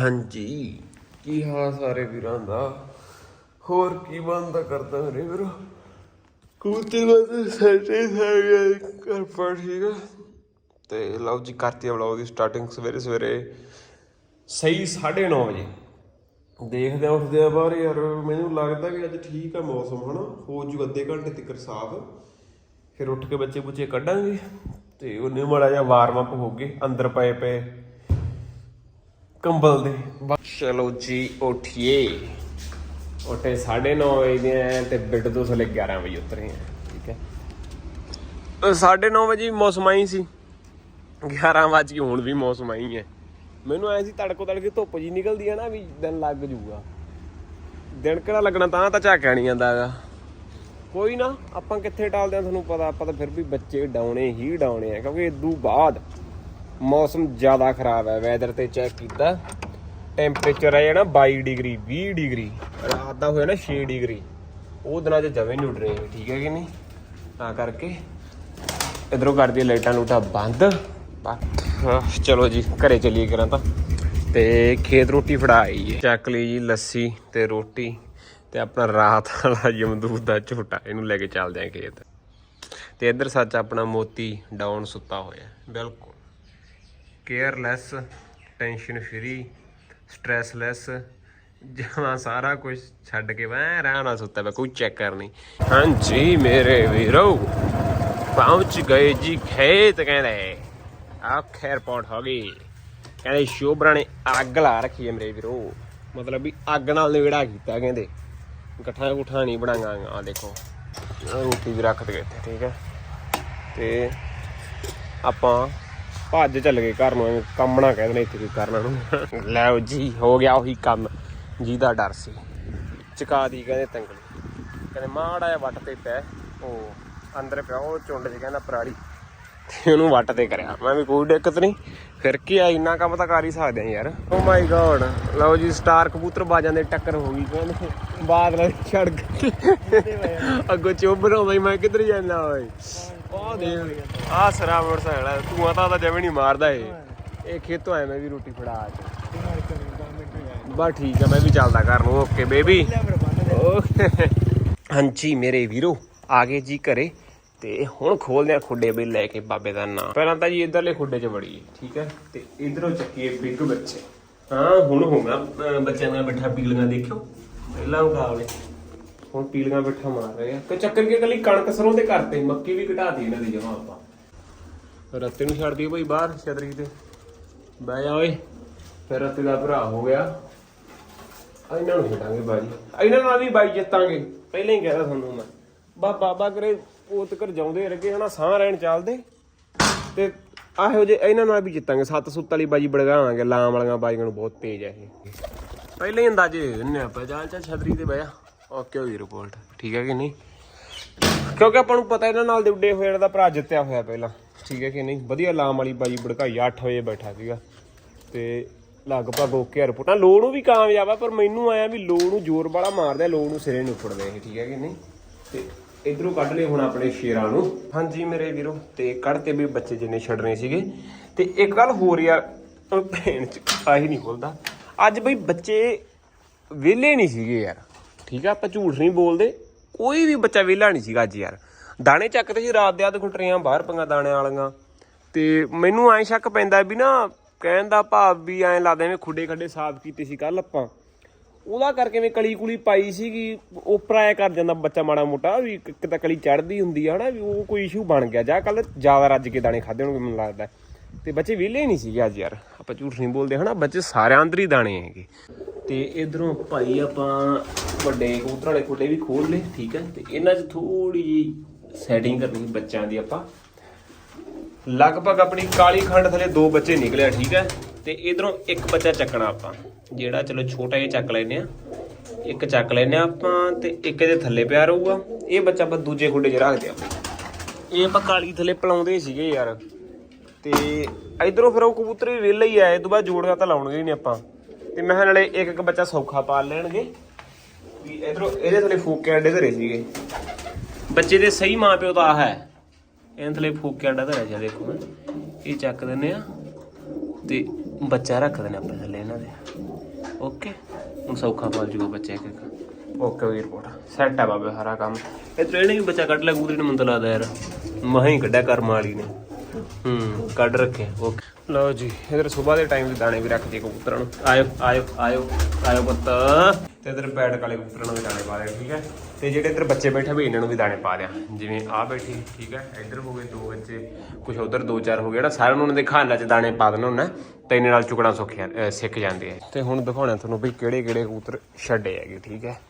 ਹਾਂਜੀ। ਕੀ ਹਾਲ ਸਾਰੇ ਵੀਰਾਂ ਦਾ? ਹੋਰ ਕੀ ਬੰਦਾ ਕਰਦਾ ਮੇਰੇ ਵੀਰੋ? ਕੂਤੇ ਬੰਦੇ ਸੱਟੇ ਸਾਰੇ ਕਰ ਪਰ ਸੀਗਾ ਤੇ ਲਓ ਜੀ, ਕਰਤੀ ਆ ਵਲੌਗ ਦੀ ਸਟਾਰਟਿੰਗ ਸਵੇਰੇ ਸਵੇਰੇ। ਸਹੀ 9:30 ਵਜੇ। ਦੇਖਦੇ ਆ, ਉੱਠਦੇ ਆ ਬਾਹਰ ਯਾਰ, ਮੈਨੂੰ ਲੱਗਦਾ ਕਿ ਅੱਜ ਠੀਕ ਆ ਮੌਸਮ, ਹਨਾ? ਹੋ ਜੂ ਅੱਧੇ ਘੰਟੇ ਤੱਕ ਸਾਫ਼। ਫਿਰ ਉੱਠ ਕੇ ਬੱਚੇ ਬੁੱਚੇ ਕੱਢਾਂਗੇ। ਤੇ ਉਹਨੇ ਮਾੜਾ ਜਿਹਾ ਵਾਰਮ ਅਪ ਹੋ ਗਏ, ਅੰਦਰ ਪਏ ਪਏ। ਕੰਬਲ ਦੇ। ਚਲੋ ਜੀ ਉਠੀਏ। ਉੱਠੇ 9:30 ਵਜੇ ਦੇ ਆ ਤੇ ਬਿੱਡ ਤੋਂ ਥੱਲੇ 11 ਵਜੇ ਉਤਰੇ ਆ ਠੀਕ ਹੈ। 9:30 ਵਜੇ ਮੌਸਮ ਆਈ ਸੀ। 11 ਵਜੇ ਹੁਣ ਵੀ ਮੌਸਮ ਆਈ ਹੈ। ਮੈਨੂੰ ਐ ਸੀ ਤੜਕੋ ਤੜਕੇ ਧੁੱਪ ਜੀ ਨਿਕਲਦੀ ਹੈ ਨਾ ਵੀ ਦਿਨ ਲੱਗ ਜੂਗਾ ਦਿਨ ਕਿਹੜਾ ਲੱਗਣਾ ਤਾਂ ਤਾਂ ਝਾਕਿਆ ਨਹੀਂ ਜਾਂਦਾ ਹੈਗਾ। ਕੋਈ ਨਾ ਆਪਾਂ ਕਿੱਥੇ ਟਾਲਦੇ ਆ ਤੁਹਾਨੂੰ ਪਤਾ ਆਪਾਂ ਤਾਂ ਫਿਰ ਵੀ ਬੱਚੇ ਡਾਉਣੇ ਹੀ ਡਾਉਣੇ ਆ ਕਿਉਂਕਿ ਇਦੋਂ ਬਾਅਦ ਮੌਸਮ ਜ਼ਿਆਦਾ ਖਰਾਬ ਹੈ ਵੈਦਰ ਤੇ ਚੈੱਕ ਕੀਤਾ। ਟੈਂਪਰੇਚਰ ਹੈ ਜਿਹੜਾ 22 ਡਿਗਰੀ 20 ਡਿਗਰੀ, ਰਾਤ ਦਾ ਹੋਇਆ ਨਾ 6 ਡਿਗਰੀ। ਉਹ ਦਿਨਾਂ 'ਚ ਜਵੇਂ ਨਹੀਂ ਉੱਡ ਰਹੇ ਠੀਕ ਹੈ ਕਿ ਨਹੀਂ? ਤਾਂ ਕਰਕੇ ਇਧਰੋਂ ਕਰਦੀ ਲਾਈਟਾਂ ਲੂਟਾਂ ਬੰਦ। ਚਲੋ ਜੀ, ਘਰੇ ਚਲੀਏ ਕਰਾਂ ਤਾਂ। ਤੇ ਖੇਤ ਰੋਟੀ ਫੜਾ ਆਈ ਹੈ ਚੱਕ ਲਈ ਜੀ ਲੱਸੀ ਤੇ ਰੋਟੀ ਤੇ ਆਪਣਾ ਰਾਤ ਵਾਲਾ ਜਮਦੂਤ ਦਾ ਝੋਟਾ, ਇਹਨੂੰ ਲੈ ਕੇ ਚੱਲਦੇ ਆਂ ਖੇਤ। ਤੇ ਇੱਧਰ ਸੱਚ ਆਪਣਾ ਮੋਤੀ ਡਾਊਨ ਸੁੱਤਾ ਹੋਇਆ, ਬਿਲਕੁਲ। ਕੇਅਰਲੈਸ ਟੈਨਸ਼ਨ ਫਰੀ ਸਟ੍ਰੈਸਲੈਸ ਜਮਾ ਸਾਰਾ ਕੁਝ ਛੱਡ ਕੇ, ਮੈਂ ਆਰਾਮ ਨਾਲ ਸੁੱਤਾ ਪਿਆ, ਕੋਈ ਚੱਕਰ ਨਹੀਂ ਹਾਂਜੀ, ਮੇਰੇ ਵੀਰੋ, ਪਹੁੰਚ ਗਏ ਜੀ ਖੇਤ, ਕਹਿੰਦੇ। ਆ ਖੈਰ ਹੋ ਗਈ ਕਹਿੰਦੇ, ਸ਼ੋਭਰਾ ਨੇ ਅੱਗ ਲਾ ਰੱਖੀ ਹੈ ਮੇਰੇ ਵੀਰੋ। ਮਤਲਬ ਵੀ ਅੱਗ ਨਾਲ ਨਿਵੇੜਾ ਕੀਤਾ, ਕਹਿੰਦੇ। ਗੱਠਾਂ ਗੁੱਠਾਂ ਨਹੀਂ ਬਣਾਗਾ ਆ ਦੇਖੋ। ਆਹ ਰੋਟੀ ਵੀ ਰੱਖ ਦੇ ਇੱਥੇ ਠੀਕ ਹੈ। ਤੇ ਆਪਾਂ ਭੱਜ ਚੱਲ ਗਏ ਘਰ ਨੂੰ ਐਵੇਂ ਕੰਮ ਨਾ ਕਹਿ ਦੇਣਾ ਇੱਥੇ ਕੋਈ ਕਰਨਾ ਨੂੰ ਲੈਓ ਜੀ ਹੋ ਗਿਆ ਉਹੀ ਕੰਮ ਜਿਹਦਾ ਡਰ ਸੀ। ਚਕਾ ਦੀ ਕਹਿੰਦੇ ਤੰਗਲੀ ਕਹਿੰਦੇ ਮਾੜਾ ਜਿਹਾ ਵੱਟ ਤੇ ਪੈ ਉਹ ਅੰਦਰ ਪਿਆ ਉਹ ਚੁੰਡ ਚ ਕਹਿੰਦਾ ਪਰਾੜੀ ਤੇ ਉਹਨੂੰ ਵੱਟ ਤੇ ਕਰਿਆ। ਮੈਂ ਵੀ ਕੋਈ ਦਿੱਕਤ ਨਹੀਂ। ਫਿਰ ਕੀ ਆ ਇੰਨਾ ਕੰਮ ਤਾਂ ਕਰ ਹੀ ਸਕਦੇ ਆ ਯਾਰ। ਓ ਮਾਈ ਗॉड ਲਓ ਜੀ ਸਟਾਰ ਕਬੂਤਰ ਬਾਜਾਂ ਦੇ ਟੱਕਰ ਹੋ ਗਈ ਕਹਿੰਦੇ। ਬਾਦਲ ਛੜ ਗਏ ਅੱਗੋਂ ਚੋਬਰ ਬਈ ਮੈਂ ਕਿੱਧਰ ਜਾਂਦਾ ਓਏ? ਆਹ ਦੇ ਆਹ ਸਰਾ ਮੋਟਰਸਾਈਕਲ ਹੈ ਤੂੰ ਤਾਂ ਤਾਂ ਜਮੇ ਨਹੀਂ ਮਾਰਦਾ ਏ ਇਹ ਖੇਤੋਂ ਆਇਆ ਮੈਂ ਵੀ ਰੋਟੀ ਫੜਾ ਆ ਕੇ ਬਸ ਠੀਕ ਆ, ਮੈਂ ਵੀ ਚੱਲਦਾ ਘਰ ਨੂੰ, ਓਕੇ ਬੇਬੀ। ਓਕੇ ਹਾਂਜੀ, ਮੇਰੇ ਵੀਰੋ, ਆ ਗਏ ਜੀ ਘਰੇ, ਤੇ ਹੁਣ ਖੋਲਦੇ ਆ ਖੁੱਡੇ ਵੀ ਲੈ ਕੇ ਬਾਬੇ ਦਾ ਨਾਮ। ਪਹਿਲਾਂ ਤਾਂ ਜੀ ਇਧਰਲੇ ਖੁੱਡੇ 'ਚ ਵੜੀਏ ਠੀਕ ਹੈ ਤੇ ਇਧਰੋਂ ਚੱਕੀਏ ਬਿੱਗ ਬੱਚੇ। ਹਾਂ, ਹੁਣ ਹੋਗਾ ਅਹ ਬੱਚਿਆਂ ਨਾਲ ਬੈਠਾ ਪੀਲੀਆਂ ਦੇਖਿਓ। ਪਹਿਲਾਂ ਮੁਕਾਬਲੇ ਹੁਣ ਪੀਲੀਆਂ ਬੈਠਾ ਮਾਰ ਰਹੇ ਆ। ਤੇ ਚੱਕਰ ਕੇ ਕੱਲੀ ਕਣਕ ਸਰੋਂ ਦੇ ਕਰਤੇ ਮੱਕੀ ਵੀ ਘਟਾਤੀ ਇਹਨਾਂ ਦੀ ਜਮਾ ਆਪਾਂ। ਰੱਤੇ ਨੂੰ ਛੱਡ ਦਈਏ ਭਾਈ ਬਾਹਰ ਛਤਰੀ ਤੇ ਬਹਿ ਜਾ ਓਏ। ਫਿਰ ਰੱਤੇ ਦਾ ਭਰਾ ਹੋ ਗਿਆ। ਆ ਇਹਨਾਂ ਨੂੰ ਛੱਡਾਂਗੇ ਬਾਜੀ। ਇਹਨਾਂ ਨਾਲ ਵੀ ਬਾਈ ਜਿੱਤਾਂਗੇ। ਪਹਿਲਾਂ ਹੀ ਕਹਿਦਾ ਤੁਹਾਨੂੰ ਮੈਂ। ਬਾ ਬਾਬਾ ਕਰੇ, ਪੋਤ ਕਰ ਜਾਉਂਦੇ ਰਗੇ ਹਨਾ, ਸਾਹ ਰਹਿਣ ਚੱਲਦੇ। ਤੇ ਆਹੋ ਜੇ ਇਹਨਾਂ ਨਾਲ ਵੀ ਜਿੱਤਾਂਗੇ। ਸੱਤ ਸੁੱਤ ਵਾਲੀ ਬਾਜੀ ਬੜਗਾਵਾਂਗੇ ਲਾਮ ਵਾਲੀਆਂ ਬਾਜੀਆਂ ਨੂੰ ਬਹੁਤ ਤੇਜ਼ ਹੈ ਇਹ। ਪਹਿਲਾਂ ਹੀ ਅੰਦਾਜ਼ੇ ਦੇ ਆਪਾਂ। ਚੱਲ ਚੱਲ ਛਤਰੀ ਤੇ ਬਹਿ ਜਾ। ਓਕੇ ਹੋਈ ਰਿਪੋਰਟ। ਠੀਕ ਹੈ ਕਿ ਨਹੀਂ? ਕਿਉਂਕਿ ਆਪਾਂ ਨੂੰ ਪਤਾ ਇਹਨਾਂ ਨਾਲ ਦੇ ਉੱਡੇ ਹੋਏ ਦਾ ਭਰਾ ਜਿੱਤਿਆ ਹੋਇਆ ਪਹਿਲਾਂ। ਠੀਕ ਹੈ ਕਿ ਨਹੀਂ? ਵਧੀਆ ਲਾਮ ਵਾਲੀ ਬਾਈ ਬੜਕਾਈ 8 ਵਜੇ ਬੈਠਾ ਸੀਗਾ। ਤੇ ਲਗਭਗ ਓਕੇ ਰਿਪੋਰਟਾਂ। ਲੋੜ ਨੂੰ ਵੀ ਕਾਮਯਾਬ ਆ, ਪਰ ਮੈਨੂੰ ਆਇਆ ਵੀ ਲੋੜ ਨੂੰ ਜ਼ੋਰ ਵਾਲਾ ਮਾਰਦਾ, ਲੋੜ ਨੂੰ ਸਿਰੇ ਨੂੰ ਉੱਪੜਦੇ ਇਹ, ਠੀਕ ਹੈ ਕਿ ਨਹੀਂ? ਤੇ ਇਧਰੋਂ ਕੱਢ ਲਏ ਹੁਣ ਆਪਣੇ ਸ਼ੇਰਾਂ ਨੂੰ। ਹਾਂਜੀ ਮੇਰੇ ਵੀਰੋ, ਤੇ ਕੱਢਤੇ ਵੀ ਬੱਚੇ ਜਿੰਨੇ ਛੱਡਣੇ ਸੀਗੇ। ਤੇ ਇੱਕ ਗੱਲ ਹੋਰ ਯਾਰ ਉਹ ਭੈਣ ਚ, ਆਹੀ ਨਹੀਂ ਬੋਲਦਾ। ਅੱਜ ਬਈ ਬੱਚੇ ਵਿਹਲੇ ਨਹੀਂ ਸੀਗੇ ਯਾਰ। ਠੀਕ ਆ? ਆਪਾਂ ਝੂਠ ਨਹੀਂ ਬੋਲਦੇ। ਕੋਈ ਵੀ ਬੱਚਾ ਵਿਹਲਾ ਨਹੀਂ ਸੀਗਾ ਅੱਜ ਯਾਰ। ਦਾਣੇ ਚੱਕਦੇ ਸੀ, ਰਾਤ ਦੇ ਅੱਧ ਗੁੱਟਰੀਆਂ ਬਾਹਰ ਪੰਗਾ ਦਾਣੇ ਵਾਲੀਆਂ। ਤੇ ਮੈਨੂੰ ਐਂ ਸ਼ੱਕ ਪੈਂਦਾ ਵੀ ਨਾ, ਕਹਿਣ ਦਾ ਭਾਵ ਵੀ ਐਂ ਲੱਗਦਾ ਐਵੇਂ ਖੁੱਡੇ ਖੱਡੇ ਸਾਫ਼ ਕੀਤੇ ਸੀ ਕੱਲ ਆਪਾਂ। ਉਹਦਾ ਕਰਕੇ ਮੈਂ ਕਲੀ ਕੁਲੀ ਪਾਈ ਸੀਗੀ ਉੱਪਰ ਆਇਆ ਕਰ ਜਾਂਦਾ ਬੱਚਾ ਮਾੜਾ ਮੋਟਾ, ਵੀ ਇੱਕ ਇੱਕ ਤਾਂ ਕਲੀ ਚੜਦੀ ਹੁੰਦੀ ਆ, ਹਨਾ, ਵੀ ਉਹ ਕੋਈ ਇਸ਼ੂ ਬਣ ਗਿਆ। ਜਾਂ ਕੱਲ ਜ਼ਿਆਦਾ ਰੱਜ ਕੇ ਦਾਣੇ ਖਾਦੇ ਹੋਣਗੇ, ਮੈਨੂੰ ਲੱਗਦਾ। ਤੇ ਬੱਚੇ ਵਿਹਲੇ ਨਹੀਂ ਸੀਗੇ ਅੱਜ ਯਾਰ। ਆਪਾਂ ਝੂਠ ਨਹੀਂ ਬੋਲਦੇ, ਹਨਾ? ਬੱਚੇ ਸਾਰਿਆਂ ਅੰਦਰ ਹੀ ਦਾਣੇ ਹੈਗੇ। ਤੇ ਇਧਰੋਂ ਭਾਈ ਆਪਾਂ ਵੱਡੇ ਕਬੂਤਰਾਂ ਵਾਲੇ ਖੁੱਡੇ ਵੀ ਖੋਲ ਲਏ, ਠੀਕ ਹੈ? ਤੇ ਇਹਨਾਂ 'ਚ ਥੋੜੀ ਜੀ ਸੈਟਿੰਗ ਕਰਨੀ ਬੱਚਿਆਂ ਦੀ ਆਪਾਂ। ਲਗਭਗ ਆਪਣੀ ਕਾਲੀ ਖੰਡ ਥਲੇ ਦੋ ਬੱਚੇ ਨਿਕਲਿਆ ਠੀਕ ਹੈ? ਤੇ ਇਧਰੋਂ ਇੱਕ ਬੱਚਾ ਚੱਕਣਾ ਆਪਾਂ, ਜਿਹੜਾ ਚਲੋ ਛੋਟਾ ਜਿਹਾ ਚੱਕ ਲੈਨੇ ਆ ਇੱਕ ਚੱਕ ਲੈਨੇ ਆ ਆਪਾਂ ਤੇ ਇੱਕ ਇਹਦੇ ਥੱਲੇ ਪਿਆ ਰਹੂਗਾ। ਇਹ ਬੱਚਾ ਆਪਾਂ ਦੂਜੇ ਖੁੱਡੇ 'ਚ ਰੱਖਦੇ ਆਪਾਂ ਇਹ ਆਪਾਂ ਕਾਲੀ ਥੱਲੇ ਪਲਾਉਂਦੇ ਸੀਗੇ ਯਾਰ। ਤੇ ਇਧਰੋਂ ਫਿਰ ਉਹ ਕਬੂਤਰ ਵੀ ਵਿਹਲੇ ਹੀ ਆਏ ਤੋਂ ਬਾਅਦ ਜੋੜਗਾ ਤਾਂ ਲਾਉਣਗੇ ਹੀ ਨਹੀਂ ਆਪਾਂ। ਤੇ ਮੈਂ ਕਿਹਾ ਨਾਲੇ ਇੱਕ ਇੱਕ ਬੱਚਾ ਸੌਖਾ ਪਾਲ ਲੈਣਗੇ। ਵੀ ਇਧਰੋਂ ਇਹਦੇ ਥੱਲੇ ਫੂਕੇ ਅੱਡੇ ਧਰੇ ਸੀਗੇ। ਬੱਚੇ ਦੇ ਸਹੀ ਮਾਂ ਪਿਓ ਤਾਂ ਆਹ ਹੈ। ਇਹਨਾਂ ਥੱਲੇ ਫੂਕੇ ਅੱਡਾ ਧਰਿਆ ਜਿਆ ਦੇਖੋ ਇਹ ਚੱਕ ਦਿੰਨੇ ਆ ਤੇ ਬੱਚਾ ਰੱਖ ਦੇਣਾ ਆਪਾਂ ਥੱਲੇ ਇਹਨਾਂ ਦੇ। ਓਕੇ, ਹੁਣ ਸੌਖਾ ਪਾਲ ਜੂਗਾ ਬੱਚਾ ਇੱਕ ਇੱਕ। ਓਕੇ ਵੀ ਰਿਪੋਰਟ ਸੈੱਟ ਆ ਬਾਬੇ, ਸਾਰਾ ਕੰਮ। ਇਹ ਟ੍ਰੇਨਿੰਗ ਵੀ ਬੱਚਾ ਕੱਢ ਲਿਆ, ਕਬੂਤਰੀ ਨੇ ਮੈਨੂੰ ਤਾਂ ਯਾਰ, ਮਹਾਂ ਹੀ ਕੱਢਿਆ ਕਰਮ ਵਾਲੀ ਨੇ। ਹੂੰ, ਕੱਢ ਰੱਖੇ ਓਕੇ। ਲਓ ਜੀ, ਇਧਰ ਸਵੇਰ ਦੇ ਟਾਈਮ ਦੇ ਦਾਣੇ ਵੀ ਰੱਖਦੇ ਕਬੂਤਰਾਂ ਨੂੰ। ਆਇਓ ਆਇਓ ਆਇਓ ਆਇਓ ਪੁੱਤ। ਤੇ ਇਧਰ ਬੈਠ ਵਾਲੇ ਕਬੂਤਰਾਂ ਨੂੰ ਵੀ ਦਾਣੇ ਪਾ ਦਿਆ ਠੀਕ ਹੈ? ਤੇ ਜਿਹੜੇ ਇਧਰ ਬੱਚੇ ਬੈਠੇ ਵੀ ਇਹਨਾਂ ਨੂੰ ਵੀ ਦਾਣੇ ਪਾ ਦਿਆ ਜਿਵੇਂ ਆ ਬੈਠੀ, ਠੀਕ ਹੈ? ਇਧਰ ਹੋ ਗਏ ਦੋ ਬੱਚੇ ਕੁਝ ਉਧਰ ਦੋ ਚਾਰ ਹੋ ਗਏ। ਨਾ ਸਾਰਿਆਂ ਨੂੰ ਉਹਨਾਂ ਦੇ ਖਾਨਾ ਚ ਦਾਣੇ ਪਾ ਦੇਣਾ ਹੁੰਦਾ, ਤੇ ਇਹਨਾਂ ਨਾਲ ਚੁਕਣਾ ਸੁੱਖ ਸਿੱਖ ਜਾਂਦੇ ਆ। ਤੇ ਹੁਣ ਦਿਖਾਉਣਾ ਤੁਹਾਨੂੰ ਵੀ ਕਿਹੜੇ ਕਿਹੜੇ ਕਬੂਤਰ ਛੱਡੇ ਹੈਗੇ, ਠੀਕ ਹੈ?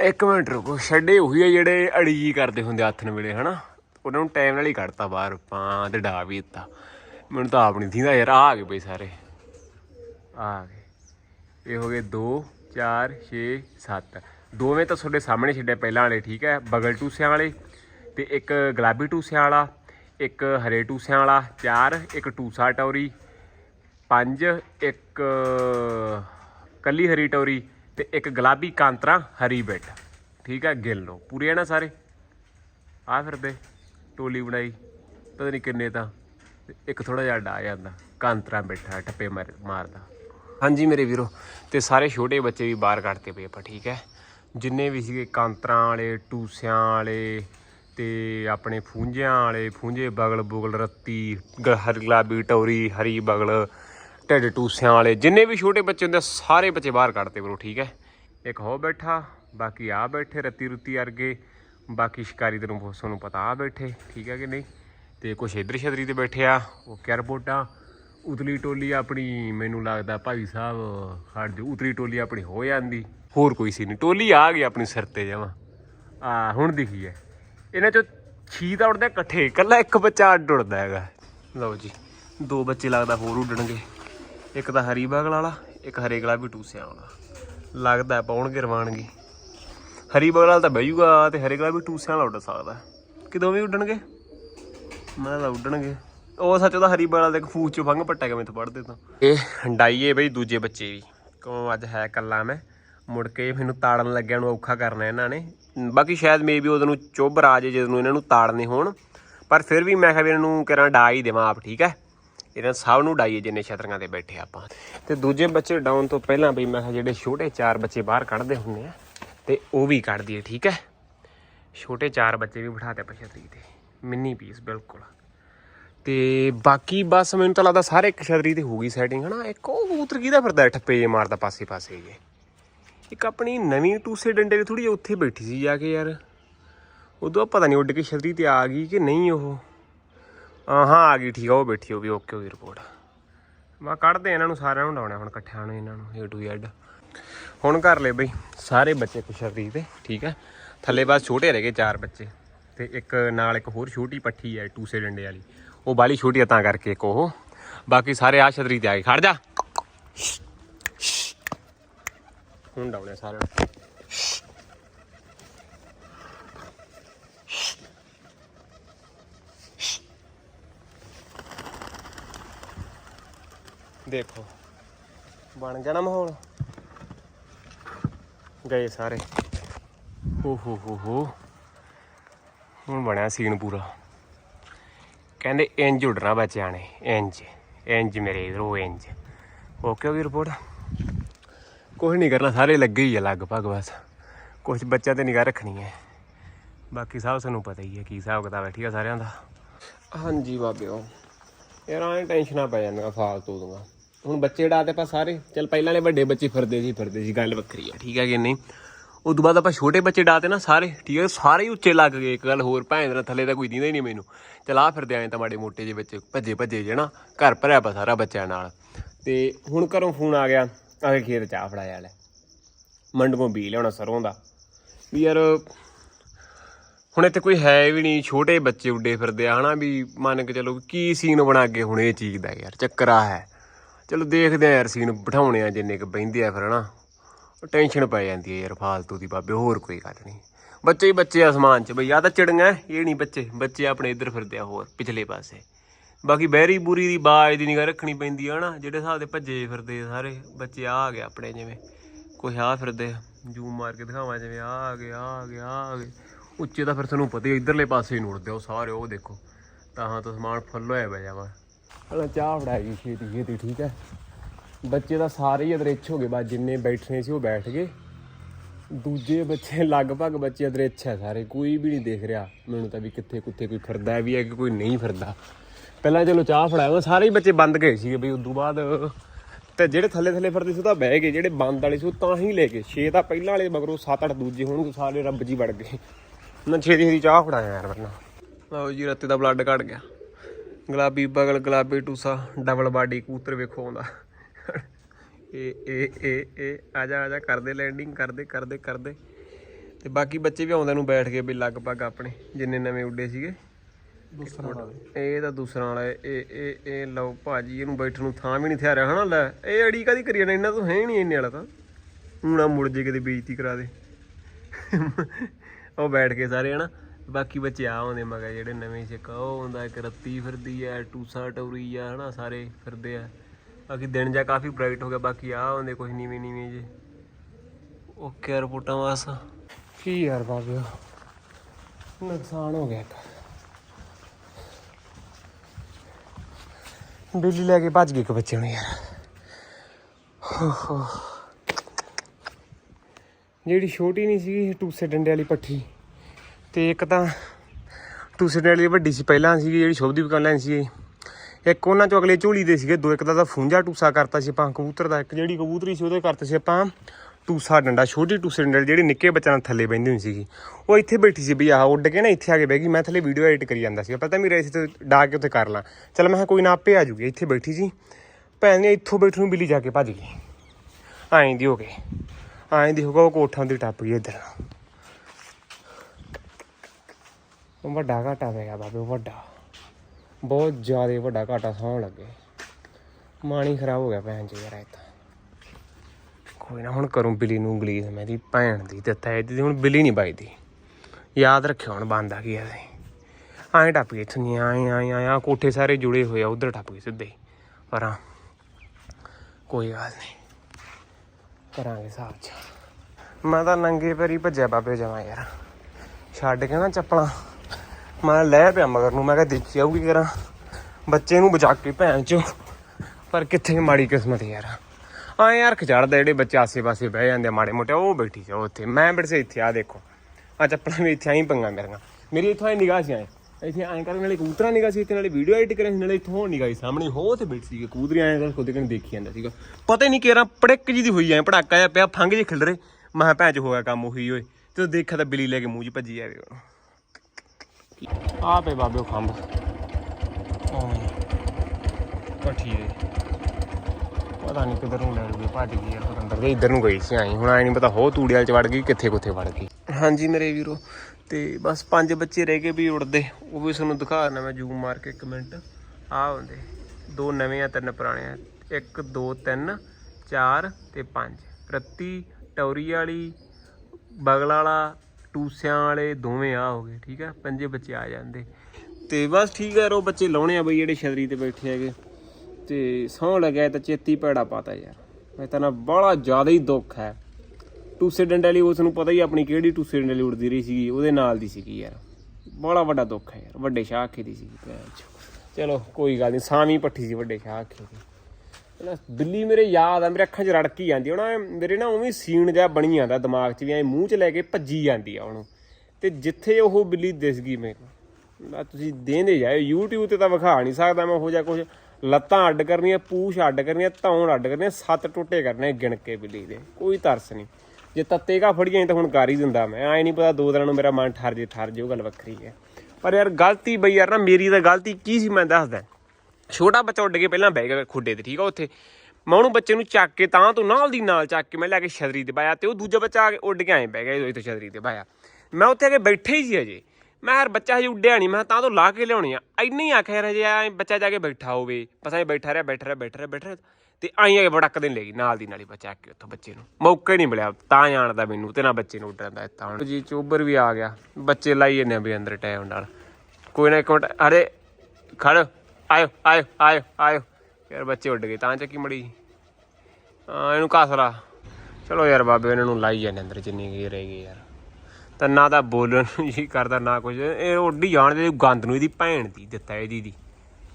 ਇੱਕ ਮਿੰਟ ਰੁਕੋ, ਛੱਡੇ ਉਹੀ ਆ ਜਿਹੜੇ ਅੜੀ ਕਰਦੇ ਹੁੰਦੇ ਹੱਥ ਨੂੰ ਵੇਲੇ ਹਨਾ? ਉਹਨਾਂ ਨੂੰ ਟਾਈਮ ਨਾਲ ਹੀ ਕੱਢਤਾ ਬਾਹਰ ਆਪਾਂ ਤੇ ਡਾ ਵੀ ਦਿੱਤਾ। ਮੈਨੂੰ ਤਾਂ ਆਪ ਨਹੀਂ ਥੀਂਦਾ ਯਾਰ, ਆ ਗਏ ਬਈ ਸਾਰੇ। ਆ ਗਏ। ਇਹ ਹੋ ਗਏ 2 4 6 7 ਦੋਵੇਂ ਤਾਂ ਤੁਹਾਡੇ ਸਾਹਮਣੇ ਛੱਡੇ ਪਹਿਲਾਂ ਵਾਲੇ, ਠੀਕ ਹੈ? ਬਗਲ ਟੂਸਿਆਂ ਵਾਲੇ ਤੇ ਇੱਕ ਗੁਲਾਬੀ ਟੂਸਿਆਂ ਵਾਲਾ, ਇੱਕ ਹਰੇ ਟੂਸਿਆਂ ਵਾਲਾ, ਚਾਰ, ਇੱਕ ਟੂਸਾ ਟੌਰੀ, ਪੰਜ, ਇੱਕ ਕੱਲੀ ਹਰੀ ਟੌਰੀ ਤੇ ਇੱਕ ਗੁਲਾਬੀ ਕਾਂਤਰਾ ਹਰੀ ਬਿੱਟ ਠੀਕ ਹੈ? ਗਿੱਲ ਲੋ ਪੂਰੇ ਆ ਨਾ ਸਾਰੇ? ਆ ਫਿਰਦੇ। ਟੋਲੀ ਬਣਾਈ ਪਤਾ ਨਹੀਂ ਕਿੰਨੇ ਤਾਂ ਤੇ ਇੱਕ ਥੋੜਾ ਜਿਹਾ ਡਾ ਜਾਂਦਾ ਕਾਂਤਰਾ ਬੈਠਾ ਟੱਪੇ ਮਾਰ- ਮਾਰਦਾ। ਹਾਂਜੀ ਮੇਰੇ ਵੀਰੋ ਤੇ ਸਾਰੇ ਛੋਟੇ ਬੱਚੇ ਵੀ ਬਾਹਰ ਕੱਢਤੇ ਪਏ ਆਪਾਂ ਠੀਕ ਹੈ? ਜਿੰਨੇ ਵੀ ਸੀਗੇ ਕਾਂਤਰਾਂ ਵਾਲੇ ਟੂਸਿਆਂ ਵਾਲੇ ਤੇ ਆਪਣੇ ਫੂੰਜਿਆਂ ਵਾਲੇ ਫੂੰਜੇ ਬਗਲ ਬੁਗਲ ਰੱਤੀ ਗ- ਹਰ ਗੁਲਾਬੀ ਟੌਰੀ ਹਰੀ ਬਗਲ ਢਿੱਡ ਟੂਸਿਆਂ ਵਾਲੇ ਜਿੰਨੇ ਵੀ ਛੋਟੇ ਬੱਚੇ ਹੁੰਦੇ ਆ, ਸਾਰੇ ਬੱਚੇ ਬਾਹਰ ਕੱਢਤੇ ਬਰੋ ਠੀਕ ਹੈ? ਇੱਕ ਹੋ ਬੈਠਾ ਬਾਕੀ ਆ ਬੈਠੇ ਰੱਤੀ ਰੁੱਤੀ ਅਰਗੇ ਬਾਕੀ ਸ਼ਿਕਾਰੀ ਤੈਨੂੰ ਤੁਹਾਨੂੰ ਪਤਾ ਆ ਬੈਠੇ, ਠੀਕ ਹੈ ਕਿ ਨਹੀਂ? ਤੇ ਕੁਛ ਇਧਰ ਛਤਰੀ ਤੇ ਬੈਠੇ ਆ, ਉਹ ਕੈਰਬੋਟਾ ਉਤਲੀ ਟੋਲੀ ਆਪਣੀ, ਮੈਨੂੰ ਲੱਗਦਾ ਭਾਈ ਸਾਹਿਬ ਹਟ ਜੋ, ਉਤਲੀ ਟੋਲੀ ਆਪਣੀ ਹੋ ਜਾਂਦੀ। ਹੋਰ ਕੋਈ ਸੀ ਨਹੀਂ ਟੋਲੀ ਆ ਗਈ ਆਪਣੀ ਸਿਰ ਤੇ ਜਮਾ। ਆ, ਹੁਣ ਦਿਖੀ ਹੈ ਇਹਨਾਂ ਚੋਂ ਛੀ ਤਾਂ ਉੜਦੇ ਇਕੱਠੇ, ਇਕੱਲਾ ਇੱਕ ਬੱਚਾ ਅੱਡ ਉੜਦਾ ਹੈਗਾ। ਲਓ ਜੀ, ਦੋ ਬੱਚੇ ਲੱਗਦਾ ਹੋਰ ਉੱਡਣਗੇ। ਇੱਕ ਤਾਂ ਹਰੀ ਬਾਗਲ ਵਾਲਾ, ਇੱਕ ਹਰੇਗਲਾ ਵੀ ਟੂਸਿਆਂ ਵਾਲਾ। ਲੱਗਦਾ ਪਾਉਣਗੇ ਰਵਾਨਗੇ ਹਰੀ ਬਗਲ ਵਾਲਾ ਤਾਂ ਬਹਿ ਜੂਗਾ ਤੇ ਹਰੇ ਗੁਲਾਬੀ ਟੂਸਿਆਂ ਵਾਲਾ ਉੱਡ ਸਕਦਾ। ਕਿਦੋਂ ਵੀ ਉੱਡਣਗੇ? ਮੈਂ ਤਾਂ ਉੱਡਣਗੇ। ਉਹ ਸੱਚ ਉਹਦਾ ਹਰੀ ਬਗਲ ਦੇ ਖੂਹ ਚੋਂ ਫੰਗ ਪੱਟਿਆ ਕਿਵੇਂ ਤੋਂ ਪੜਦੇ ਤਾਂ। ਇਹ ਡਾਈਏ ਬਈ ਦੂਜੇ ਬੱਚੇ ਵੀ ਕਿਉਂ ਅੱਜ ਹੈ ਕੱਲਾ ਮੈਂ। ਮੁੜ ਕੇ ਮੈਨੂੰ ਤਾੜਨ ਲੱਗਿਆ ਨੂੰ ਔਖਾ ਕਰਨਾ ਇਹਨਾਂ ਨੇ। ਬਾਕੀ ਸ਼ਾਇਦ ਮੇਬੀ ਉਹਦੋਂ ਨੂੰ ਚੁੱਭ ਰਾਜ ਜਦੋਂ ਇਹਨਾਂ ਨੂੰ ਤਾੜਨੇ ਹੋਣ। ਪਰ ਫਿਰ ਵੀ ਮੈਂ ਕਿਹਾ ਵੀ ਇਹਨਾਂ ਨੂੰ ਕਿਰਾਂ ਡਾ ਹੀ ਦੇਵਾਂ ਆਪ, ਠੀਕ ਹੈ? ਇਹਨਾਂ ਸਭ ਨੂੰ ਡਾਈਏ ਜਿੰਨੇ ਛਤਰੀਆਂ ਤੇ ਬੈਠੇ ਆਪਾਂ। ਤੇ ਦੂਜੇ ਬੱਚੇ ਡਾਊਨ ਤੋਂ ਪਹਿਲਾਂ ਵੀ ਮੈਂ ਕਿਹਾ ਜਿਹੜੇ ਛੋਟੇ ਚਾਰ ਬੱਚੇ ਬਾਹਰ ਕੱਢਦੇ ਹੁੰਦੇ ਆ ਤੇ ਉਹ ਵੀ ਕੱਢ ਦਈਏ ਠੀਕ ਹੈ? ਛੋਟੇ ਚਾਰ ਬੱਚੇ ਵੀ ਬਿਠਾਤੇ ਪਏ ਛਤਰੀ ਤੇ ਮਿੰਨੀ ਪੀਸ ਬਿਲਕੁਲ। ਤੇ ਬਾਕੀ ਬਸ ਮੈਨੂੰ ਤਾਂ ਲੱਗਦਾ ਸਾਰੇ ਇੱਕ ਛਤਰੀ ਤੇ ਹੋ ਗਈ ਸੈਟਿੰਗ ਹਨਾ? ਇੱਕ ਉਹ ਕਬੂਤਰ ਕਿਹਦਾ ਫਿਰਦਾ ਠੱਪੇ ਜੇ ਮਾਰਦਾ ਪਾਸੇ ਪਾਸੇ ਜੇ ਇੱਕ ਆਪਣੀ ਨਵੀਂ ਟੂਸੇ ਡੰਡੇ ਦੀ ਥੋੜੀ ਉੱਥੇ ਬੈਠੀ ਸੀ ਜਾ ਕੇ ਯਾਰ। ਉਦੋਂ ਪਤਾ ਨਹੀਂ ਉੱਡ ਕੇ ਛਤਰੀ ਤੇ ਆ ਗਈ ਕਿ ਨਹੀਂ ਉਹ। ਹਾਂ ਹਾਂ, ਆ ਗਈ, ਠੀਕ ਆ, ਉਹ ਬੈਠੀ ਉਹ ਵੀ ਓਕੇ ਹੋ ਗਈ ਰਿਪੋਰਟ ਮੈਂ ਕੱਢਦੇ ਇਹਨਾਂ ਨੂੰ, ਸਾਰਿਆਂ ਨੂੰ ਡਾਉਣਾ ਹੁਣ, ਇਕੱਠਿਆਂ ਨੂੰ, ਇਹਨਾਂ ਨੂੰ ਏ ਟੂ ਜ਼ੈਡ ਹੁਣ ਕਰ ਲੈ ਬਈ, ਸਾਰੇ ਬੱਚੇ ਕੁਸ਼ਰਦੀ ਤੇ, ਠੀਕ ਹੈ ਥੱਲੇ ਬਸ ਛੋਟੇ ਰਹਿ ਗਏ ਚਾਰ ਬੱਚੇ ਤੇ ਇੱਕ ਨਾਲ ਇੱਕ ਹੋਰ ਛੋਟੀ ਪੱਠੀ ਹੈ ਟੂਸੇ ਡੰਡੇ ਵਾਲੀ। ਉਹ ਬਾਲੀ ਛੋਟੀ ਆ ਤਾਂ ਕਰਕੇ ਇੱਕ ਉਹ। ਬਾਕੀ ਸਾਰੇ ਆ ਛਤਰੀ ਤੇ ਆ ਗਏ, ਖੜ ਜਾ। ਹੁਣ ਡਾਉਣੇ ਸਾਰਿਆਂ ਨੂੰ। ਦੇਖੋ, ਬਣ ਗਿਆ ਨਾ ਮਾਹੌਲ। ਗਏ ਸਾਰੇ। ਹੋ ਹੋ ਹੋ ਹੋ ਹੁਣ ਬਣਿਆ ਸੀਨ ਪੂਰਾ। ਕਹਿੰਦੇ ਇੰਜ ਉੱਡਣਾ ਬੱਚਿਆਂ ਨੇ ਇੰਜ ਇੰਜ ਮੇਰੇ ਇਧਰੋਂ, ਇੰਜ। ਓਕੇ ਹੋ ਗਈ ਰਿਪੋਰਟ ਕੁਛ ਨਹੀਂ ਕਰਨਾ, ਸਾਰੇ ਲੱਗੇ ਹੀ ਆ ਲਗਭਗ ਬਸ। ਕੁਝ ਬੱਚਿਆਂ ਤੇ ਨਿਗਾਹ ਰੱਖਣੀ ਹੈ। ਬਾਕੀ ਸਭ ਸਾਨੂੰ ਪਤਾ ਹੀ ਹੈ ਕੀ ਹਿਸਾਬ ਕਿਤਾਬ ਬੈਠੀ ਆ ਸਾਰਿਆਂ ਦਾ? ਹਾਂਜੀ ਬਾਬਿਓ। ਯਾਰ ਐਂ ਟੈਨਸ਼ਨਾਂ ਪੈ ਜਾਂਦੀਆਂ ਫਾਲਤੂ ਦੀਆਂ। ਹੁਣ ਬੱਚੇ ਡਾਤੇ ਆਪਾਂ ਸਾਰੇ। ਚਲ ਪਹਿਲਾਂ ਵਾਲੇ ਵੱਡੇ ਬੱਚੇ ਫਿਰਦੇ ਸੀ ਫਿਰਦੇ ਸੀ, ਗੱਲ ਵੱਖਰੀ ਆ। ਠੀਕ ਹੈ ਕਿ ਨਹੀਂ? ਉਸ ਤੋਂ ਬਾਅਦ ਆਪਾਂ ਛੋਟੇ ਬੱਚੇ ਡਾਤੇ ਨਾ ਸਾਰੇ, ਠੀਕ ਹੈ ਸਾਰੇ ਹੀ ਉੱਚੇ ਲੱਗ ਗਏ। ਇੱਕ ਗੱਲ ਹੋਰ, ਭੈਣ ਦੇ ਥੱਲੇ ਤਾਂ ਕੋਈ ਦਿੰਦਾ ਹੀ ਨਹੀਂ ਮੈਨੂੰ। ਚਲ ਆ ਫਿਰਦੇ ਆਏ ਤਾਂ ਮਾੜੇ ਮੋਟੇ ਜੇ ਬੱਚੇ ਭੱਜੇ ਭੱਜੇ ਜੇ ਘਰ ਭਰਿਆ ਪਾ ਸਾਰਾ ਬੱਚਿਆਂ ਨਾਲ। ਤੇ ਹੁਣ ਘਰੋਂ ਫੋਨ ਆ ਗਿਆ, ਆ ਖੇਤ ਚਾਹ ਫੜਾਇਆ ਲੈ ਮੰਡਗੋਂ ਬੀ ਲਿਆਉਣਾ ਸਰੋਂ ਦਾ। ਵੀ ਯਾਰ, ਹੁਣ ਇੱਥੇ ਕੋਈ ਹੈ ਵੀ ਨਹੀਂ, ਛੋਟੇ ਬੱਚੇ ਉੱਡੇ ਫਿਰਦੇ ਆ, ਹਨਾ? ਵੀ ਮੰਨ ਕੇ ਚਲੋ, ਕੀ ਸੀਨ ਬਣਾ ਕੇ ਹੁਣ ਇਹ ਚੀਜ਼ ਦਾ ਯਾਰ, ਚੱਕਰਾ ਹੈ। ਚਲੋ ਦੇਖਦੇ ਆ ਯਾਰ ਸੀਨ ਬਿਠਾਉਣੇ ਆ ਜਿੰਨੇ ਕ ਬਹਿੰਦੇ ਆ ਫਿਰ ਹਨਾ। ਟੈਨਸ਼ਨ ਪੈ ਜਾਂਦੀ ਹੈ ਯਾਰ ਫਾਲਤੂ ਦੀ ਬਾਬੇ ਹੋਰ ਕੋਈ ਗੱਲ ਨਹੀਂ। ਬੱਚੇ ਹੀ ਬੱਚੇ ਅਸਮਾਨ 'ਚ ਬਈ ਆ ਤਾਂ ਚਿੜੀਆਂ ਇਹ ਨਹੀਂ ਬੱਚੇ। ਬੱਚੇ ਆਪਣੇ ਇੱਧਰ ਫਿਰਦੇ ਆ ਹੋਰ ਪਿਛਲੇ ਪਾਸੇ। ਬਾਕੀ ਬਹਿਰੀ ਬੂਰੀ ਦੀ ਬਾਜ ਦੀ ਨਿਗਾਹ ਰੱਖਣੀ ਪੈਂਦੀ ਆ ਨਾ ਜਿਹੜੇ ਹਿਸਾਬ ਦੇ ਭੱਜੇ ਫਿਰਦੇ ਸਾਰੇ। ਬੱਚੇ ਆ ਆ ਗਏ ਆਪਣੇ ਜਿਵੇਂ ਕੋਈ ਆ ਫਿਰਦੇ ਆ। ਜੂਮ ਮਾਰ ਕੇ ਦਿਖਾਵਾਂ ਜਿਵੇਂ ਆ ਆ ਗਏ ਆ ਗਏ ਆ ਗਏ। ਉੱਚੇ ਤਾਂ ਫਿਰ ਤੁਹਾਨੂੰ ਪਤਾ ਹੀ ਆ, ਇੱਧਰਲੇ ਪਾਸੇ ਨੂੰ ਉੜਦੇ ਉਹ ਸਾਰੇ ਉਹ ਦੇਖੋ। ਤਾਂ ਹਾਂ ਤਾਂ ਸਮਾਨ ਫੁੱਲ ਹੋਇਆ ਪਿਆ ਵਾ। ਪਹਿਲਾਂ ਚਾਹ ਫੜਾਈ ਛੇਤੀ ਛੇਤੀ, ਠੀਕ ਹੈ। ਬੱਚੇ ਤਾਂ ਸਾਰੇ ਹੀ ਅਦਰੇਛ ਹੋ ਗਏ, ਬਸ ਜਿੰਨੇ ਬੈਠਣੇ ਸੀ ਉਹ ਬੈਠ ਗਏ। ਦੂਜੇ ਬੱਚੇ ਲਗਭਗ ਬੱਚੇ ਅਦਰੇਛ ਹੈ ਸਾਰੇ, ਕੋਈ ਵੀ ਨਹੀਂ ਦੇਖ ਰਿਹਾ। ਮੈਨੂੰ ਤਾਂ ਵੀ ਕਿੱਥੇ ਕੁੱਥੇ ਕੋਈ ਫਿਰਦਾ ਵੀ ਹੈ ਕਿ ਕੋਈ ਨਹੀਂ ਫਿਰਦਾ। ਪਹਿਲਾਂ ਚਲੋ ਚਾਹ ਫੜਾਇਆ, ਸਾਰੇ ਹੀ ਬੱਚੇ ਬੰਦ ਗਏ ਸੀਗੇ ਬਈ ਉਦੋਂ ਬਾਅਦ ਤੇ ਜਿਹੜੇ ਥੱਲੇ ਥੱਲੇ ਫਿਰਦੇ ਸੀ ਉਹ ਤਾਂ ਬਹਿ ਗਏ, ਜਿਹੜੇ ਬੰਦ ਵਾਲੇ ਸੀ ਉਹ ਤਾਂ ਹੀ ਲੈ ਗਏ। 6 ਤਾਂ ਪਹਿਲਾਂ ਵਾਲੇ, ਮਗਰੋਂ 7-8 ਦੂਜੇ ਹੋਣਗੇ, ਸਾਰੇ ਰੱਬ ਜੀ ਵੜ ਗਏ। ਨਾ ਛੇਤੀ ਛੇਤੀ ਚਾਹ ਫੜਾਇਆ ਯਾਰ ਵਰਨਾ ਲਓ ਜੀ, ਰੱਤੇ ਦਾ ਬਲੱਡ ਘਟ ਗਿਆ। ਗੁਲਾਬੀ ਬਗਲ ਗੁਲਾਬੀ ਟੂਸਾ ਡਬਲ ਬਾਡੀ ਕੂਤਰ ਵੇਖੋ ਆਉਂਦਾ। ਇਹ ਇਹ ਇਹ ਇਹ ਆ ਜਾ ਆ ਜਾ ਕਰਦੇ ਲੈਂਡਿੰਗ ਕਰਦੇ ਕਰਦੇ ਕਰਦੇ। ਤੇ ਬਾਕੀ ਬੱਚੇ ਵੀ ਆਉਂਦੇ ਨੂੰ ਬੈਠ ਗਏ ਵੀ ਲਗਭਗ ਆਪਣੇ ਜਿੰਨੇ ਨਵੇਂ ਉੱਡੇ ਸੀਗੇ। ਇਹ ਤਾਂ ਦੂਸਰਾ ਵਾਲਾ। ਇਹ ਇਹ ਇਹ ਲਓ ਭਾਜੀ ਇਹਨੂੰ ਬੈਠਣ ਨੂੰ ਥਾਂ ਵੀ ਨਹੀਂ ਥਿਆ ਰਿਹਾ ਹਨਾ? ਲੈ ਇਹ ਅੜੀ ਕਾਦੀ ਕਰੀ ਜਾਣਾ ਇਹਨਾਂ ਤੋਂ ਹੈ ਨਹੀਂ ਇੰਨੇ ਵਾਲਾ ਤਾਂ। ਹੁਣ ਨਾ ਮੁੜ ਜੇ ਕਿਤੇ ਬੇਇੱਜ਼ਤੀ ਕਰਾ ਦੇ। ਉਹ ਬੈਠ ਕੇ ਸਾਰੇ ਹਨਾ? ਬਾਕੀ ਬੱਚੇ ਆ ਆਉਂਦੇ ਮਗਾ ਜਿਹੜੇ ਨਵੇਂ ਸਿੱਖ ਉਹ ਹੁੰਦਾ ਇੱਕ ਰੱਤੀ ਫਿਰਦੀ ਐ ਟੂਸਾ ਟੌਰੀ ਆ, ਹਨਾ, ਸਾਰੇ ਫਿਰਦੇ ਆ। ਬਾਕੀ ਦਿਨ ਜਾ ਕਾਫੀ ਬ੍ਰਾਈਟ ਹੋ ਗਿਆ, ਬਾਕੀ ਆ ਆਉਂਦੇ ਕੁਝ ਨੀਵੇਂ ਨੀਵੇਂ ਜੇ ਓਕੇ ਰਿਪੋਰਟਾਂ ਵਾਸ। ਕੀ ਯਾਰ ਬਾਬਿਓ ਨੁਕਸਾਨ ਹੋ ਗਿਆ ਇੱਕ। ਬਿੱਲੀ ਲੈ ਕੇ ਭੱਜ ਗਈ ਇੱਕ ਬੱਚੇ ਨੂੰ ਯਾਰ। ਜਿਹੜੀ ਛੋਟੀ ਨਹੀਂ ਸੀਗੀ, ਟੂਸੇ ਡੰਡੇ ਵਾਲੀ ਪੱਠੀ। ਤੇ ਇੱਕ ਤਾਂ ਟੂਸੇ ਡੰਡੇ ਵਾਲੀ ਵੱਡੀ ਸੀ, ਪਹਿਲਾਂ ਸੀਗੀ ਜਿਹੜੀ ਸ਼ੋਭਦੀਪ ਕੋਲ ਲੈਣ ਸੀ ਇੱਕ ਉਹਨਾਂ ਚੋਂ ਅਗਲੇ ਝੋਲੀ ਦੇ ਸੀਗੇ, ਦੋ ਇੱਕ ਦਾ ਤਾਂ ਫੁੰਜਾ ਟੂਸਾ ਕਰਤਾ ਸੀ ਆਪਾਂ, ਕਬੂਤਰ ਦਾ, ਇੱਕ ਜਿਹੜੀ ਕਬੂਤਰੀ ਸੀ ਉਹਦੇ ਕਰਤਾ ਸੀ ਆਪਾਂ ਟੂਸਾ ਡੰਡਾ, ਛੋਟੀ ਟੂਸੇ ਡੰਡੇ ਵਾਲੀ ਜਿਹੜੀ ਨਿੱਕੇ ਬੱਚਿਆਂ ਨਾਲ ਥੱਲੇ ਬੈੰਦੀ ਹੁੰਦੀ ਸੀਗੀ। ਉਹ ਇੱਥੇ ਬੈਠੀ ਸੀ ਵੀ ਆਹ ਉੱਡ ਕੇ ਨਾ ਇੱਥੇ ਆ ਕੇ ਬਹਿ ਗਈ, ਮੈਂ ਥੱਲੇ ਵੀਡੀਓ ਐਡਿਟ ਕਰੀ ਜਾਂਦਾ ਸੀ ਪਤਾ ਮੇਰਾ ਇੱਥੇ ਤੇ ਡਾ ਕੇ ਉੱਥੇ ਕਰ ਲਾਂ। ਚਲ ਮੈਂ ਕਿਹਾ ਕੋਈ ਨਾ ਆਪੇ ਆ ਜੂਗੀ, ਇੱਥੇ ਬੈਠੀ ਸੀ। ਭੈਣ ਨੇ ਇੱਥੋਂ ਬੈਠੂ ਨੂੰ ਬਿੱਲੀ ਜਾ ਕੇ ਭੱਜ ਗਈ। ਐਂ ਦੀ ਹੋ ਗਏ ਐਂ ਦੀ ਹੋ ਗਿਆ ਉਹ ਕੋਠਾਂ ਦੀ ਟੱਪ ਗਈ ਇੱਧਰ ਉਹ ਵੱਡਾ ਘਾਟਾ ਪੈ ਗਿਆ ਬਾਬੇ, ਵੱਡਾ। ਬਹੁਤ ਜ਼ਿਆਦਾ ਵੱਡਾ ਘਾਟਾ ਸੌਣ ਲੱਗੇ। ਮਾਣੀ ਖਰਾਬ ਹੋ ਗਿਆ ਭੈਣ ਜੀ ਯਾਰ, ਇਹ ਤਾਂ। ਕੋਈ ਨਾ, ਹੁਣ ਕਰੂੰ ਬਿੱਲੀ ਨੂੰ ਗਲੀਸ ਮੈਂ ਦੀ ਭੈਣ ਦੀ ਤੇ ਤੈ ਦੀ ਹੁਣ ਬਿੱਲੀ ਨਹੀਂ ਬਾਈਦੀ ਯਾਦ ਰੱਖਿਓ ਹੁਣ ਬੰਦਾ ਕੀ ਹੈ ਆਏ ਟੱਪ ਗਈ ਇੱਥੋਂ ਆਏ ਆਏ ਆਏ ਕੋਠੇ ਸਾਰੇ ਜੁੜੇ ਹੋਏ ਆ, ਉਧਰ ਟੱਪ ਗਈ ਸਿੱਧੇ। ਪਰ ਪਰਾਂ ਕੋਈ ਗੱਲ ਨਹੀਂ। ਕਰਾਂਗੇ ਹਿਸਾਬ ਚ। ਮੈਂ ਤਾਂ ਨੰਗੇ ਪੈਰੀ ਭੱਜਿਆ ਬਾਬੇ ਜਾਵਾਂ ਯਾਰ। ਛੱਡ ਕੇ ਨਾ ਚੱਪਲਾਂ। ਮੈਂ ਲੈ ਪਿਆ ਮਗਰ ਨੂੰ, ਮੈਂ ਕਿਹਾ ਦੇਖੀ ਆਊਗੀ ਕਰਾਂ ਬੱਚੇ ਨੂੰ ਬਚਾ ਕੇ ਭੈਣ ਚੋ। ਪਰ ਕਿੱਥੇ ਮਾੜੀ ਕਿਸਮਤ ਯਾਰ। ਆ ਯਾਰ ਖਚੜਦਾ ਜਿਹੜੇ ਬੱਚੇ ਆਸੇ-ਪਾਸੇ ਬਹਿ ਜਾਂਦੇ ਆ, ਮਾੜੇ ਮੋਟੇ, ਉਹ ਬੈਠੀ ਸੀ ਉੱਥੇ। ਮੈਂ ਬੈਠੇ ਇੱਥੇ ਆ ਦੇਖੋ। ਆ ਚੱਪਲਾਂ ਵੀ ਇੱਥੇ ਆਈ ਪੰਗਾ ਮੇਰੀਆਂ। ਮੇਰੀ ਇੱਥੋਂ ਆਈ ਨਿਗਾਹ ਸੀ ਆਏ। ਇੱਥੇ ਐਂ ਕਰਨ ਵਾਲੇ ਕੂਤਰਾ ਨਿਗਾਹ ਸੀ, ਇੱਥੇ ਨਾਲੇ ਵੀਡੀਓ ਐਡਿਟ ਕਰੇ ਸੀ, ਨਾਲੇ ਇੱਥੋਂ ਨਿਗਾ ਸੀ, ਸਾਹਮਣੇ ਹੋ ਤੇ ਬੈਠ ਸੀ ਕਬੂਤਰੀ ਐਂ ਕਰ ਖੁਦ ਕਨ ਦੇਖੀ ਜਾਂਦਾ ਸੀਗਾ। ਪਤਾ ਹੀ ਨਹੀਂ ਕਿਹੜਾ ਪੜਿਕ ਜੀ ਦੀ ਹੋਈ ਐ, ਪੜਾਕਾ ਜਿਹਾ ਪਿਆ, ਫੰਗ ਜੇ ਖਿਲ ਰਹੇ ਮੈਂ ਕਿਹਾ ਭੈਣ ਚ ਹੋ ਗਿਆ ਕੰਮ ਉਹੀ ਓਏ। ਤੇ ਦੇਖਿਆ ਤਾਂ ਬਿੱਲੀ ਲੈ ਕੇ ਮੂੰਹ 'ਚ ਭੱਜੀ ਜਾਵੇ ਆ ਪੇ ਬਾਬੇ ਉਹ ਖੰਭ। ਪੱਠੀ ਦੇ। ਪਤਾ ਨਹੀਂ ਕਿੱਧਰ ਨੂੰ ਲੈ ਗਈ ਭੱਜ ਗਈ ਯਾਰ ਅੰਦਰ ਦੇ। ਇੱਧਰ ਨੂੰ ਗਈ ਸੀ ਆਈ ਹੁਣ ਆਈ ਨਹੀਂ ਪਤਾ ਹੋ ਤੂੜੀਆਂ ਚ ਵੜ ਗਈ ਕਿੱਥੇ ਕਿੱਥੇ ਵੜ ਗਈ। ਹਾਂਜੀ ਮੇਰੇ ਵੀਰੋ ਤੇ ਬਸ ਪੰਜ ਬੱਚੇ ਰਹਿ ਗਏ ਵੀ ਉੜਦੇ। ਉਹ ਵੀ ਤੁਹਾਨੂੰ ਦਿਖਾ ਦਿੰਦਾ ਮੈਂ ਜ਼ੂਮ ਮਾਰ ਕੇ ਇੱਕ ਮਿੰਟ। ਆ ਹੁੰਦੇ ਦੋ ਨਵੇਂ ਆ ਤਿੰਨ ਪੁਰਾਣੇ ਆ। 1 2 3 4 ਤੇ 5 ਰੱਤੀ ਟੌਰੀ ਵਾਲੀ ਬਗਲ ਵਾਲਾ ਟੂਸਿਆਂ ਵਾਲੇ ਦੋਵੇਂ ਆ ਹੋ ਗਏ, ਠੀਕ ਆ? ਪੰਜੇ ਬੱਚੇ ਆ ਜਾਂਦੇ। ਤੇ ਬਸ ਠੀਕ ਆ ਉਹ ਬੱਚੇ ਲਾਉਣੇ ਆ ਬਈ ਜਿਹੜੇ ਛਤਰੀ ਤੇ ਬੈਠੇ ਹੈਗੇ। ਤੇ ਸੌਂ ਲੱਗਿਆ ਤਾਂ ਚੇਤੀ ਭੈੜਾ ਪਾਤਾ ਯਾਰ। ਮੈਂ ਤਾਂ ਨਾ ਬੜਾ ਜ਼ਿਆਦਾ ਹੀ ਦੁੱਖ ਹੈ। ਟੂਸੇ ਡੰਡੇ ਵਾਲੀ ਉਸ ਨੂੰ ਪਤਾ ਹੀ ਆਪਣੀ ਕਿਹੜੀ ਟੂਸੇ ਡੰਡੇ ਵਾਲੀ ਉੜਦੀ ਰਹੀ ਸੀਗੀ, ਉਹਦੇ ਨਾਲ ਦੀ ਸੀਗੀ ਯਾਰ। ਬੜਾ ਵੱਡਾ ਦੁੱਖ ਹੈ ਯਾਰ, ਵੱਡੇ ਸ਼ਾਹ ਆਖੇ ਦੀ ਸੀਗੀ ਚਲੋ, ਕੋਈ ਗੱਲ ਨਹੀਂ ਸਾਵੀਂ ਪੱਠੀ ਸੀ ਵੱਡੇ ਸ਼ਾਹ ਆਖੇ ਦੀ। ਨਾ ਦਿੱਲੀ ਮੇਰੇ ਯਾਦ ਆ, ਮੇਰੇ ਅੱਖਾਂ 'ਚ ਰੜਕੀ ਜਾਂਦੀ ਹੁਣ ਐਂ ਮੇਰੇ ਨਾ ਉਵੇਂ ਸੀਨ ਜਿਹਾ ਬਣੀ ਜਾਂਦਾ ਦਿਮਾਗ 'ਚ ਵੀ, ਐ ਮੂੰਹ 'ਚ ਲੈ ਕੇ ਭੱਜੀ ਜਾਂਦੀ ਆ ਉਹਨੂੰ ਤੇ ਜਿੱਥੇ ਉਹ ਬਿੱਲੀ ਦਿਸ ਗਈ ਮੈਨੂੰ ਮੈਂ ਤੁਸੀਂ ਦੇਂਦੇ ਜਾਓ YouTube ਤੇ ਤਾਂ ਵਿਖਾ ਨਹੀਂ ਸਕਦਾ ਮੈਂ ਉਹ ਜਿਹਾ ਕੁਝ ਲੱਤਾਂ ਅੱਡ ਕਰਨੀਆਂ, ਪੂਛ ਅੱਡ ਕਰਨੀਆਂ, ਧੌਣ ਅੱਡ ਕਰਨੀਆਂ, ਸੱਤ ਟੁੱਟੇ ਕਰਨੇ ਗਿਣ ਕੇ ਬਿੱਲੀ ਦੇ, ਕੋਈ ਤਰਸ ਨਹੀਂ। ਜੇ ਤੱਤੇ ਕਾ ਫੜੀਆਂ ਤਾਂ ਹੁਣ ਕਰ ਹੀ ਦਿੰਦਾ ਮੈਂ, ਐ ਨਹੀਂ ਪਤਾ ਦੋ ਦਿਨਾਂ ਨੂੰ ਮੇਰਾ ਮਨ ਠਰ ਜੇ ਠਰ ਜੇ, ਉਹ ਗੱਲ ਵੱਖਰੀ ਹੈ। ਪਰ ਯਾਰ ਗਲਤੀ ਬਈ ਯਾਰ ਨਾ, ਮੇਰੀ ਤਾਂ ਗਲਤੀ ਕੀ ਸੀ, ਮੈਂ ਦੱਸਦਾ। ਛੋਟਾ ਬੱਚਾ ਉੱਡ ਕੇ ਪਹਿਲਾਂ ਬਹਿ ਗਿਆ ਖੁੱਡੇ ਤੇ, ਠੀਕ ਆ ਉੱਥੇ। ਮੈਂ ਉਹਨੂੰ ਬੱਚੇ ਨੂੰ ਚੱਕ ਕੇ ਤਾਂ ਤੋਂ ਨਾਲ ਦੀ ਨਾਲ ਚੱਕ ਕੇ ਮੈਂ ਲੈ ਕੇ ਛਤਰੀ ਤੇ ਪਾਇਆ ਤੇ ਉਹ ਦੂਜਾ ਬੱਚਾ ਆ ਕੇ ਉੱਡ ਕੇ ਆਏ ਬਹਿ ਗਿਆ ਇਹ ਤੋਂ ਛਤਰੀ ਤੇ ਪਾਇਆ ਮੈਂ ਉੱਥੇ ਆ ਕੇ ਬੈਠੇ ਹੀ ਸੀ ਅਜੇ ਮੈਂ ਯਾਰ ਬੱਚਾ ਹਜੇ ਉੱਡਿਆ ਨਹੀਂ ਮੈਂ ਤਾਂ ਤੋਂ ਲਾ ਕੇ ਲਿਆਉਣੀ ਆ। ਇੰਨੀ ਆਖਿਆ ਯਾਰ ਹਜੇ ਐਂ ਬੱਚਾ ਜਾ ਕੇ ਬੈਠਾ ਹੋਵੇ। ਪਤਾ ਨਹੀਂ ਬੈਠਾ ਰਿਹਾ ਬੈਠਾ ਰਿਹਾ ਬੈਠਾ ਰਿਹਾ ਬੈਠਾ ਰਿਹਾ। ਤੇ ਆਈ ਆ ਕੇ ਬੜਕ ਦੇਣ ਲੱਗੀ ਨਾਲ ਦੀ ਨਾਲ ਹੀ ਬੱਚਾ ਕੇ ਉੱਥੋਂ ਬੱਚੇ ਨੂੰ। ਮੌਕਾ ਨਹੀਂ ਮਿਲਿਆ, ਤਾਂ ਜਾਣਦਾ ਮੈਨੂੰ ਤੇ ਨਾ ਬੱਚੇ ਨੂੰ ਉੱਡਣ ਦਾ ਤਾਂ ਜੀ, ਚੋਬਰ ਵੀ ਆ ਗਿਆ। ਬੱਚੇ ਲਾਈ ਜੰਨੇ ਵੀ ਅੰਦਰ ਟਾਈਮ ਨਾਲ। ਕੋਈ ਨਾ ਇੱਕ ਮਿੰਟ, ਅਰੇ, ਖੜ। ਆਇਓ ਆਇਓ ਆਇਓ ਆਇਓ। ਯਾਰ ਬੱਚੇ ਉੱਡ ਗਏ, ਤਾਂ ਚੱਕੀ ਮੜੀ ਹਾਂ, ਇਹਨੂੰ ਕਾਸਰਾ ਚਲੋ ਯਾਰ ਬਾਬੇ, ਇਹਨਾਂ ਨੂੰ ਲਾਈ ਜਾਂਦੇ ਅੰਦਰ ਜਿੰਨੀ ਕੀ ਰਹਿ ਗਈ ਯਾਰ। ਤਾਂ ਨਾ ਤਾਂ ਬੋਲਣ ਨੂੰ ਜੀ ਕਰਦਾ, ਨਾ ਕੁਝ ਇਹ ਉੱਡੀ ਜਾਣ ਗੰਦ ਨੂੰ ਇਹਦੀ ਭੈਣ ਦੀ ਦਿੱਤਾ, ਇਹਦੀ ਦੀ।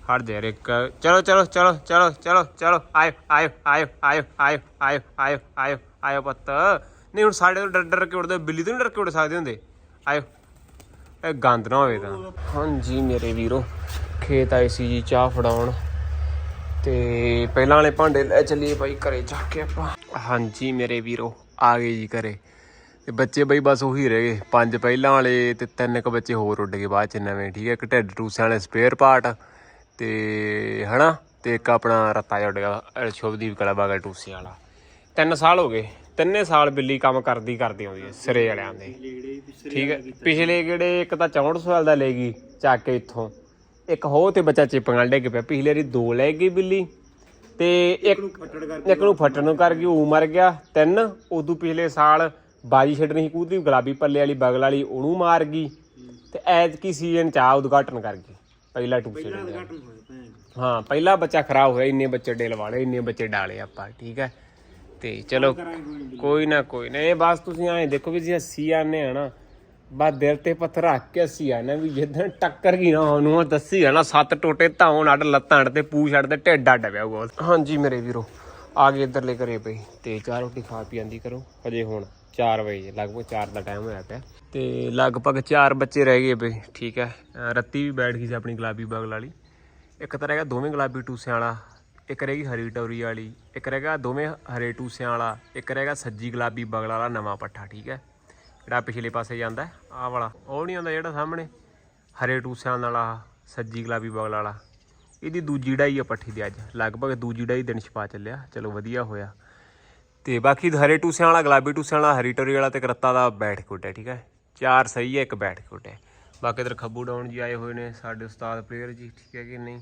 ਹਟ ਦੇ ਇੱਕ। ਚਲੋ ਚਲੋ ਚਲੋ ਚਲੋ ਚਲੋ ਚਲੋ। ਆਇਓ ਆਇਓ ਆਇਓ ਆਇਓ ਆਇਓ ਆਇਓ ਆਇਓ ਆਇਓ ਆਇਓ ਪੁੱਤ। ਨਹੀਂ, ਹੁਣ ਸਾਡੇ ਤੋਂ ਡਰ ਡਰ ਕੇ ਉੜਦੇ ਬਿੱਲੀ ਤੋਂ ਨਹੀਂ ਡਰ ਕੇ ਉੱਡ ਸਕਦੇ ਹੁੰਦੇ। ਆਇਓ। ਇਹ ਗੰਦ ਨਾ ਹੋਵੇ ਤਾਂ। ਹਾਂਜੀ, ਮੇਰੇ ਵੀਰੋ। ਖੇਤ ਆਏ ਸੀ ਜੀ ਚਾਹ ਫੜਾਉਣ। ਤੇ ਪਹਿਲਾਂ ਵਾਲੇ ਭਾਂਡੇ ਲੈ ਚੱਲੀਏ ਬਾਈ ਘਰੇ ਚੱਕ ਕੇ ਆਪਾਂ। ਹਾਂਜੀ ਮੇਰੇ ਵੀਰੋ, ਆ ਗਏ ਜੀ ਘਰੇ। ਤੇ ਬੱਚੇ ਬਈ ਬਸ ਉਹੀ ਰਹਿ ਗਏ। ਪੰਜ ਪਹਿਲਾਂ ਵਾਲੇ ਤੇ ਤਿੰਨ ਕੁ ਬੱਚੇ ਹੋਰ ਉੱਡ ਗਏ ਬਾਅਦ ਚ ਨਵੇਂ, ਠੀਕ ਹੈ? ਇੱਕ ਢਿੱਡ ਟੂਸਿਆਂ ਵਾਲੇ ਸਪੇਅਰ ਪਾਰਟ ਤੇ ਹਨਾ? ਤੇ ਇੱਕ ਆਪਣਾ ਰੱਤਾ ਜਿਹਾ ਉੱਡ ਗਿਆ ਸ਼ੁਭਦੀਪ ਕਲਾ ਬਾਗਾ ਟੂਸਿਆਂ ਵਾਲਾ। ਤਿੰਨ ਸਾਲ ਹੋ ਗਏ। ਤਿੰਨੇ ਸਾਲ ਬਿੱਲੀ ਕੰਮ ਕਰਦੀ ਕਰਦੀ ਆਉਂਦੀ ਹੈ, ਸਿਰੇ ਵਾਲਿਆਂ ਦੇ। ਠੀਕ ਹੈ? ਪਿਛਲੇ ਕਿਹੜੇ ਇੱਕ ਤਾਂ 64 ਸਾਲ ਦਾ ਲੈ ਗਈ, ਚੱਕ ਕੇ ਇੱਥੋਂ। ਇੱਕ ਹੋ ਤੇ ਬੱਚਾ ਨਾਲ ਡਿੱਗ ਪਿਆ ਪਿਛਲੇ ਵਾਰੀ ਦੋ ਲੈ ਗਈ ਬਿੱਲੀ ਤੇ ਇੱਕ ਇੱਕ ਨੂੰ ਫਟਣ ਨੂੰ ਕਰ ਗਈ ਉਹ ਮਰ ਗਿਆ। ਤਿੰਨ ਉਦੋਂ ਪਿਛਲੇ ਸਾਲ ਬਾਜੀ ਛੱਡਣੀ ਸੀ ਕੂਦਰੀ ਗੁਲਾਬੀ ਪੱਲੇ ਵਾਲੀ ਬਗਲ ਵਾਲੀ ਉਹਨੂੰ ਮਾਰ ਗਈ। ਤੇ ਐਤ ਕੀ ਸੀਜ਼ਨ ਚ ਆ ਉਦਘਾਟਨ ਕਰ ਗਈ ਪਹਿਲਾ ਟੂਸੇ ਡਿੱਗਿਆ ਹਾਂ ਪਹਿਲਾ ਬੱਚਾ ਖਰਾਬ ਹੋਇਆ ਇੰਨੇ ਬੱਚੇ ਡੇਲ ਵਾਲੇ ਇੰਨੇ ਬੱਚੇ ਡਾਲੇ ਆਪਾਂ ਠੀਕ ਹੈ। ਤੇ ਚਲੋ ਕੋਈ ਨਾ। ਕੋਈ ਨਾ ਇਹ ਬਸ ਤੁਸੀਂ ਐਂ ਦੇਖੋ ਵੀ ਜੀ ਅਸੀਂ ਆਨੇ ਆ ਨਾ ਬਸ ਦਿਲ ਤੇ ਪੱਥਰ ਰੱਖ ਕੇ ਅਸੀਂ ਆ ਨਾ ਵੀ ਜਿੱਦਣ ਟੱਕਰ ਗਈ ਨਾ ਉਹਨੂੰ ਉਹ ਦੱਸੀ ਆ ਨਾ, ਸੱਤ ਟੋਟੇ ਧੌਣ, ਅੱਡ ਲੱਤਾਂ ਅੱਡ ਤੇ ਪੂਛ ਅੱਡ ਤੇ ਢਿੱਡ ਅੱਡ ਪਿਆ ਉਹ ਹਾਂਜੀ ਮੇਰੇ ਵੀਰੋ, ਆ ਗਏ ਇੱਧਰਲੇ ਘਰੇ ਪਈ ਤੇ ਚਾਹ ਰੋਟੀ ਖਾ ਪੀ ਆਂਦੀ ਕਰੋ। ਹਜੇ ਹੁਣ 4 ਵਜੇ, ਲਗਭਗ 4 ਦਾ ਟਾਈਮ ਹੋਇਆ ਪਿਆ। ਤੇ ਲਗਭਗ 4 ਬੱਚੇ ਰਹਿ ਗਏ ਬਈ, ਠੀਕ ਹੈ। ਰੱਤੀ ਵੀ ਬੈਠ ਗਈ ਸੀ ਆਪਣੀ ਗੁਲਾਬੀ ਬਗਲ ਵਾਲੀ। ਇੱਕ ਤਾਂ ਰਹਿ ਗਿਆ ਦੋਵੇਂ ਗੁਲਾਬੀ ਟੂਸਿਆਂ ਵਾਲਾ, ਇੱਕ ਰਹਿ ਗਈ ਹਰੀ ਟੌਰੀ ਵਾਲੀ, ਇੱਕ ਰਹਿ ਗਿਆ ਦੋਵੇਂ ਹਰੇ ਟੂਸਿਆਂ ਵਾਲਾ, ਇੱਕ ਰਹਿ ਗਿਆ ਸੱਜੀ ਗੁਲਾਬੀ ਬਗਲ ਵਾਲਾ ਨਵਾਂ ਪੱਠਾ, ਠੀਕ ਹੈ। ਜਿਹੜਾ ਪਿਛਲੇ ਪਾਸੇ ਜਾਂਦਾ ਆਹ ਵਾਲਾ। ਉਹ ਨਹੀਂ ਆਉਂਦਾ ਜਿਹੜਾ ਸਾਹਮਣੇ। ਹਰੇ ਟੂਸਿਆਂ ਵਾਲਾ ਸੱਜੀ ਗੁਲਾਬੀ ਬਗਲ ਵਾਲਾ। ਇਹਦੀ ਦੂਜੀ ਡਾਈ ਆ ਪੱਠੀ ਦੀ ਅੱਜ। ਲਗਭਗ ਦੂਜੀ ਡਾਈ ਦਿਨ ਛਪਾ ਚੱਲਿਆ। ਚਲੋ ਵਧੀਆ ਹੋਇਆ। ਤੇ ਬਾਕੀ ਹਰੇ ਟੂਸਿਆਂ ਵਾਲਾ, ਗੁਲਾਬੀ ਟੂਸਿਆਂ ਵਾਲਾ, ਹਰੀ ਟੋਰੀ ਵਾਲਾ ਤੇ ਕਰਤਾ ਦਾ ਬੈਠ ਕੁੱਟਿਆ ਠੀਕ ਹੈ? ਚਾਰ ਸਹੀ ਹੈ, ਇੱਕ ਬੈਠ ਕੁੱਟਿਆ ਬਾਕੀ ਇਧਰ ਖੱਬੂ ਡਾਉਣ ਜੀ ਆਏ ਹੋਏ ਨੇ ਸਾਡੇ ਉਸਤਾਦ ਪਲੇਅਰ ਜੀ, ਠੀਕ ਹੈ ਕਿ ਨਹੀਂ?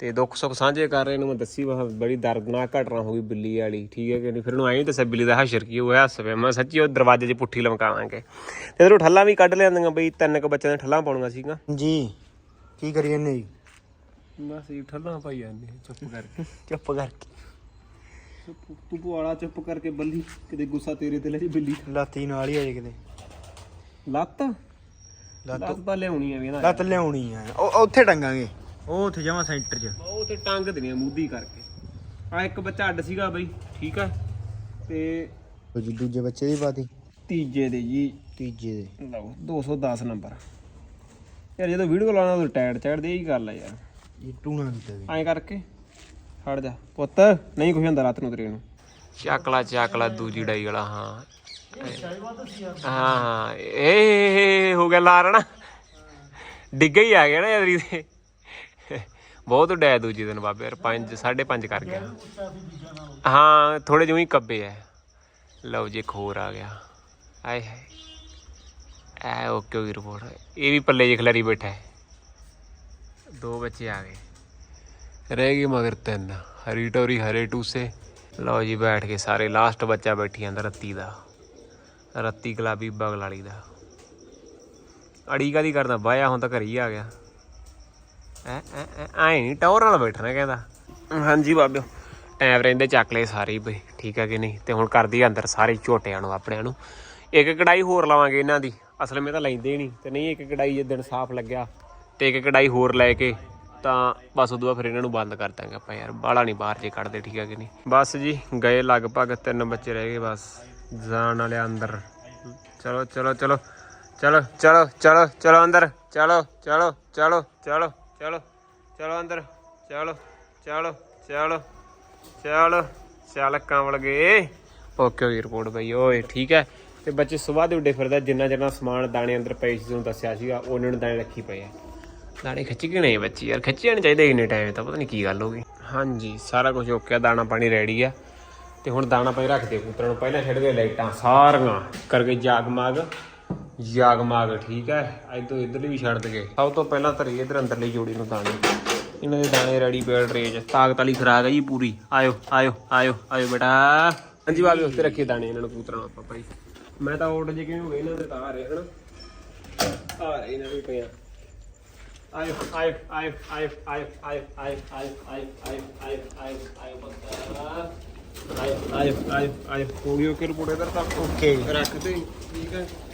ਤੇ ਦੁੱਖ ਸੁੱਖ ਸਾਂਝੇ ਕਰ ਰਹੇ ਨੂੰ ਮੈਂ ਦੱਸੀ ਵਾ ਬੜੀ ਦਰਦਨਾਕ ਘਟਨਾ ਹੋ ਗਈ ਬਿੱਲੀ ਵਾਲੀ ਠੀਕ ਹੈ ਕਿ ਨਹੀਂ? ਫਿਰ ਉਹਨੂੰ ਐਂ ਦੱਸਿਆ ਬਿੱਲੀ ਦਾ ਹਸ਼ਰ ਕੀ ਹੋਇਆ ਹੱਸ ਪਿਆ। ਮੈਂ ਸੱਚੀ ਉਹ ਦਰਵਾਜ਼ੇ 'ਚ ਪੁੱਠੀ ਲਮਕਾਵਾਂਗੇ ਤੇ ਇਧਰੋਂ ਠੱਲਾਂ ਵੀ ਕੱਢ ਲਿਆਂਦੀਆਂ ਬਈ ਤਿੰਨ ਕੁ ਬੱਚਿਆਂ ਦੇ ਠੱਲਾਂ ਪਾਉਣੀਆਂ ਸੀਗੀਆਂ। ਜੀ ਕੀ ਕਰੀ ਜਾਂਦੇ ਜੀ? ਬਸ ਇਹ ਠੱਲਾਂ ਪਾਈ ਜਾਂਦੇ ਚੁੱਪ ਕਰਕੇ। ਚੁੱਪ ਕਰਕੇ। ਤੂੰ ਪੁਆਲਾ ਚੁੱਪ ਕਰਕੇ ਬੱਲੀ ਕਿਤੇ ਗੁੱਸਾ ਤੇਰੇ ਤੇ ਲੈ ਜੀ ਬਿੱਲੀ। ਲਾਤੀ ਨਾਲ ਹੀ ਆ ਜੇ ਕਿਤੇ। ਲੱਤ? ਲੱਤ ਲੱਤ ਤਾਂ ਲਿਆਉਣੀ ਆ ਵੀ ਇਹਦਾ ਲੱਤ ਲਿਆਉਣੀ ਆ। ਉਹ ਉੱਥੇ ਟੰਗਾਂਗੇ। ਉਹ ਉੱਥੇ ਜਾਵਾਂ ਸੈਂਟਰ 'ਚ। ਉਹ ਤੇ ਟੰਗ ਦੇਣੀ ਆ ਮੂਦੀ ਕਰਕੇ। ਆ ਇੱਕ ਬੱਚਾ ਅੱਡ ਸੀਗਾ ਬਈ ਠੀਕ ਆ? ਤੇ ਉਹ ਜੀ ਦੂਜੇ ਬੱਚੇ ਦੀ ਬਾਤੀ ਤੀਜੇ ਦੇ ਜੀ। ਤੀਜੇ ਦੇ। ਲਓ 210 ਨੰਬਰ। ਯਾਰ ਜਦੋਂ ਵੀਡੀਓ ਲਾਉਣਾ ਉਦੋਂ ਟਾਇਰ ਚੜਦੇ ਹੀ ਗੱਲ ਆ ਯਾਰ। ਇਹ ਟੂਣਾ ਕੀਤਾ ਵੀ। ਐਂ ਕਰਕੇ ਹਟ ਜਾ। ਪੁੱਤ ਨਹੀਂ ਕੁਝ ਹੁੰਦਾ ਰਾਤ ਨੂੰ ਤੇਰੇ ਨੂੰ। ਚਾਕਲਾ ਚਾਕਲਾ ਦੂਜੀ ਡਾਈ ਵਾਲਾ ਹਾਂ। ਹਾਂ ਹਾਂ। ਇਹ ਹੋ ਗਿਆ ਲਾਰਣਾ। ਡਿੱਗਾ ਹੀ ਆ ਗਿਆ ਨਾ ਯਾਰੀ ਦੇ ਬਹੁਤ ਡੈ ਦੂਜੀ ਦਿਨ ਬਾਬੇ ਯਾਰ 5 5.5 ਕਰ ਗਿਆ। ਹਾਂ ਥੋੜੇ ਜਿਹਾ ਹੀ ਕੱਬੇ ਐ। ਲਓ ਜੀ, ਇੱਕ ਹੋਰ ਆ ਗਿਆ। ਆਏ ਹਾਏ। ਐ ਓਕੇ ਹੋਈ ਰਿਪੋਰਟ ਇਹ ਵੀ ਪੱਲੇ ਜਿ ਖਲਰੀ ਬੈਠਾ ਹੈ। ਦੋ ਬੱਚੇ ਆ ਗਏ। ਰਹਿ ਗਏ ਮਗਰ ਤਿੰਨ। ਹਰੀ ਟੋਰੀ, ਹਰੇ ਟੂਸੇ। ਲਓ ਜੀ, ਬੈਠ ਕੇ ਸਾਰੇ। ਲਾਸਟ ਬੱਚਾ ਬੈਠੀ ਜਾਂਦਾ ਰੱਤੀ ਦਾ। ਰੱਤੀ ਗੁਲਾਬੀ ਬਗਲ ਵਾਲੀ ਦਾ। ਅੜੀ ਕਾਦੀ ਕਰਦਾ? ਬਾਇਆ ਹੁਣ ਤਾਂ ਘਰ ਹੀ ਆ ਗਿਆ। ਐ ਐ ਐ ਐ ਨਹੀਂ ਟੌਰ ਨਾਲ ਬੈਠਣਾ ਕਹਿੰਦਾ। ਹਾਂਜੀ ਬਾਬਿਓ। ਟਾਈਮ ਰਹਿੰਦੇ ਚੱਕ ਲਏ ਸਾਰੇ ਬਈ ਠੀਕ ਹੈ ਕਿ ਨਹੀਂ? ਤੇ ਹੁਣ ਕਰਦੀ ਅੰਦਰ ਸਾਰੇ ਝੋਟਿਆਂ ਨੂੰ ਆਪਣਿਆਂ ਨੂੰ। ਇੱਕ ਕੜਾਈ ਹੋਰ ਲਾਵਾਂਗੇ ਇਹਨਾਂ ਦੀ ਅਸਲ ਵਿੱਚ ਤਾਂ ਲੈਂਦੇ ਨਹੀਂ। ਤੇ ਨਹੀਂ ਇੱਕ ਕੜਾਈ ਜੇ ਦਿਨ ਸਾਫ਼ ਲੱਗਿਆ ਤੇ ਇੱਕ ਕੜਾਈ ਹੋਰ ਲੈ ਕੇ ਤਾਂ ਬਸ ਉਦੋਂ ਬਾਅਦ ਫਿਰ ਇਹਨਾਂ ਨੂੰ ਬੰਦ ਕਰ ਦਾਂਗੇ ਆਪਾਂ ਯਾਰ ਬਾਹਲਾ ਨਹੀਂ ਬਾਹਰ ਜੇ ਕੱਢਦੇ ਠੀਕ ਹੈ ਕਿ ਨਹੀਂ? ਬਸ ਜੀ ਗਏ ਲਗਭਗ ਤਿੰਨ ਬੱਚੇ ਰਹਿ ਗਏ ਬਸ ਜਾਣ ਵਾਲੇ ਅੰਦਰ। ਚਲੋ ਚਲੋ ਚਲੋ ਚਲੋ ਚਲੋ ਚਲੋ ਚਲੋ ਅੰਦਰ ਚਲੋ ਚਲੋ ਚਲੋ ਚਲੋ। ਚਲੋ ਚਲੋ ਅੰਦਰ, ਚਲੋ ਚਲੋ ਚਲੋ ਚਲੋ, ਚੱਲ ਕੰਵਲ ਗਏ। ਓਕੇ ਹੋਈ ਰਿਪੋਰਟ ਬਈ ਓਏ, ਠੀਕ ਹੈ। ਤੇ ਬੱਚੇ ਸਵੇਰ ਦੇ ਉੱਡੇ ਫਿਰਦਾ, ਜਿੰਨਾ ਜਿੰਨਾ ਸਮਾਨ ਦਾਣੇ ਅੰਦਰ ਪਏ ਸੀ ਤੁਹਾਨੂੰ ਦੱਸਿਆ ਸੀਗਾ, ਉਹਨਾਂ ਨੂੰ ਦਾਣੇ ਰੱਖੀ ਪਏ ਆ। ਦਾਣੇ ਖਿੱਚ ਕੇ ਨਹੀਂ ਬੱਚੀ, ਯਾਰ, ਖਿੱਚੇ ਨਹੀਂ ਚਾਹੀਦੇ ਇੰਨੇ ਟਾਈਮ ਤਾਂ, ਪਤਾ ਨਹੀਂ ਕੀ ਗੱਲ ਹੋ ਗਈ। ਹਾਂਜੀ, ਸਾਰਾ ਕੁਝ ਓਕੇ ਆ, ਦਾਣਾ ਪਾਣੀ ਰੈਡੀ ਆ। ਤੇ ਹੁਣ ਦਾਣਾ ਪਾਣੀ ਰੱਖਦੇ ਕਬੂਤਰਾਂ ਨੂੰ ਪਹਿਲਾਂ ਛੱਡ ਗਏ ਲਾਈਟਾਂ ਸਾਰੀਆਂ, ਕਰਕੇ ਜਾਗ ਮਾਗ ਜਾਗਮਾਗ ਠੀਕ ਹੈ ਇਦੋਂ ਇਧਰਲੀ ਵੀ ਛੱਡ ਦਗੇ ਸਭ ਤੋਂ ਪਹਿਲਾਂ ਧਰੀ ਇਧਰ ਅੰਦਰਲੀ ਜੋੜੀ ਨੂੰ ਦਾਣੇ ਇਹਨਾਂ ਦੇ ਦਾਣੇ ਰੈਡੀ ਪੇਡ ਰੇਜ ਤਾਕਤ ਵਾਲੀ ਖਰਾਕ ਹੈ ਜੀ ਪੂਰੀ ਆਇਓ ਆਇਓ ਆਇਓ ਆਇਓ ਬੇਟਾ ਹਾਂਜੀ ਬਾਬੇ ਉੱਤੇ ਰੱਖੇ ਦਾਣੇ ਇਹਨਾਂ ਨੂੰ ਕਬੂਤਰਾਂ ਨੂੰ ਆਪਾਂ ਭਾਈ ਮੈਂ ਤਾਂ ਉੱਡ ਜੇ ਕਿਵੇਂ ਹੋ ਗਏ ਇਹਨਾਂ ਦੇ ਤਾਂ ਆ ਰਹੇ ਹਨ ਆ ਰਹੇ ਇਹਨਾਂ ਦੇ ਪਿਆ ਆਇਓ ਆਇਓ ਆਇਓ ਆਇਓ ਆਇਓ ਆਇਓ ਆਇਓ ਆਇਓ ਆਇਓ ਆਇਓ ਆਇਓ ਆਇਓ ਆਇਓ ਬੱਤਾ ਆਇਓ ਆਇਓ ਆਇਓ ਆਇਓ ਕੋੜੀਓ ਕੇ ਰਿਪੋਰਟ ਇਧਰ ਤੱਕ ਓਕੇ ਰੱਖਦੇ ਠੀਕ ਹੈ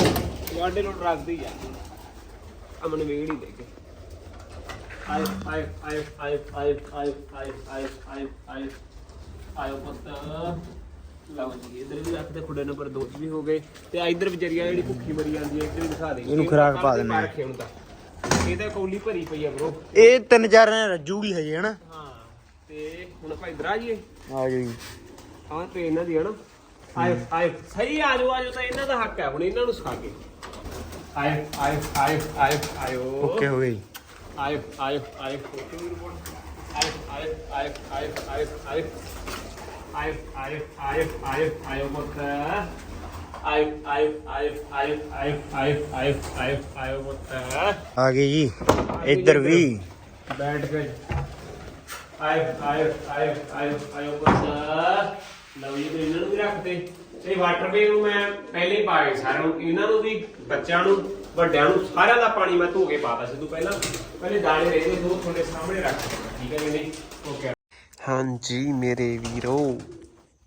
ਤੁਹਾਡੇ ਨੂੰ ਰੱਖਦੇ ਆ ਅਮਨ ਵੇੜ ਹੀ ਦੇ ਕੇ ਆਏ ਆਏ ਆਏ ਆਏ ਆਏ ਆਏ ਆਏ ਆਏ ਆਏ ਆਏ ਆਇਓ ਪੁੱਤ ਲਓ ਜੀ ਇਧਰ ਵੀ ਰੱਖਦੇ ਖੁੱਡੇ ਨੰਬਰ 2 ਵੀ ਹੋ ਗਏ ਤੇ ਇਧਰ ਵਿਚਾਰੀਆਂ ਜਿਹੜੀ ਭੁੱਖੀ ਮਰੀ ਜਾਂਦੀ ਹੈ ਇੱਧਰ ਵੀ ਦਿਖਾ ਦੇ ਇਹਨੂੰ ਖੁਰਾਕ ਪਾ ਦਿੰਦੇ। ਆ ਇਹ ਤਾਂ ਕੌਲੀ ਭਰੀ ਪਈ ਆ ਬ్రో ਇਹ ਤਿੰਨ ਚਾਰ ਨੇ ਰੱਜੂਗੀ ਹਜੇ ਹਨਾ ਹਾਂ ਤੇ ਹੁਣ ਆਪਾਂ ਇਧਰ ਆ ਜੀਏ ਆ ਜੀ ਹਾਂ ਤੇ ਇਹਨਾਂ ਦੀ ਹਨਾ ਆਏ ਆਏ ਸਹੀ ਆ ਜਾਓ ਆ ਜਾਓ ਤਾਂ ਇਹਨਾਂ ਦਾ ਹੱਕ ਹੈ ਹੁਣ ਇਹਨਾਂ ਨੂੰ ਸਿਖਾ ਕੇ ਆਏ ਆਏ ਆਏ ਆਏ ਆਇਓ ਓਕੇ ਹੋ ਗਈ ਆਏ ਆਏ ਆਏ ਓਕੇ ਵੀ ਰਿਪੋਰਟ ਆਏ ਆਏ ਆਏ ਆਏ ਆਏ ਆਏ ਆਏ ਆਏ ਆਏ ਆਏ ਆਏ ਮਤ ਆਏ ਆਏ ਆਏ ਆਏ ਆਏ ਆਏ ਆਏ ਆਏ ਆਏ ਮਤ ਆ ਗਈ ਜੀ ਇੱਧਰ ਵੀ ਬੈਠ ਕੇ ਆਏ ਆਏ ਆਏ ਆਏ ਆਏ ਮਤ ਲਓ ਜੀ ਤੇ ਇਹਨਾਂ ਨੂੰ ਵੀ ਰੱਖਦੇ ਤੇ ਵਾਟਰ ਬੇਗ ਨੂੰ ਮੈਂ ਪਹਿਲੇ ਹੀ ਸਾਰਿਆਂ ਨੂੰ, ਇਹਨਾਂ ਨੂੰ ਵੀ, ਬੱਚਿਆਂ ਨੂੰ, ਵੱਡਿਆਂ ਨੂੰ, ਸਾਰਿਆਂ ਦਾ ਪਾਣੀ ਮੈਂ ਧੋ ਕੇ ਪਾਤਾ ਸੀ ਪਹਿਲਾਂ। ਪਹਿਲੇ ਦਾਣੇ ਦੇ ਦੋ ਤੁਹਾਡੇ ਸਾਹਮਣੇ ਰੱਖ ਠੀਕ ਹੈ ਕਿ ਓਕੇ ਹਾਂਜੀ ਮੇਰੇ ਵੀਰੋ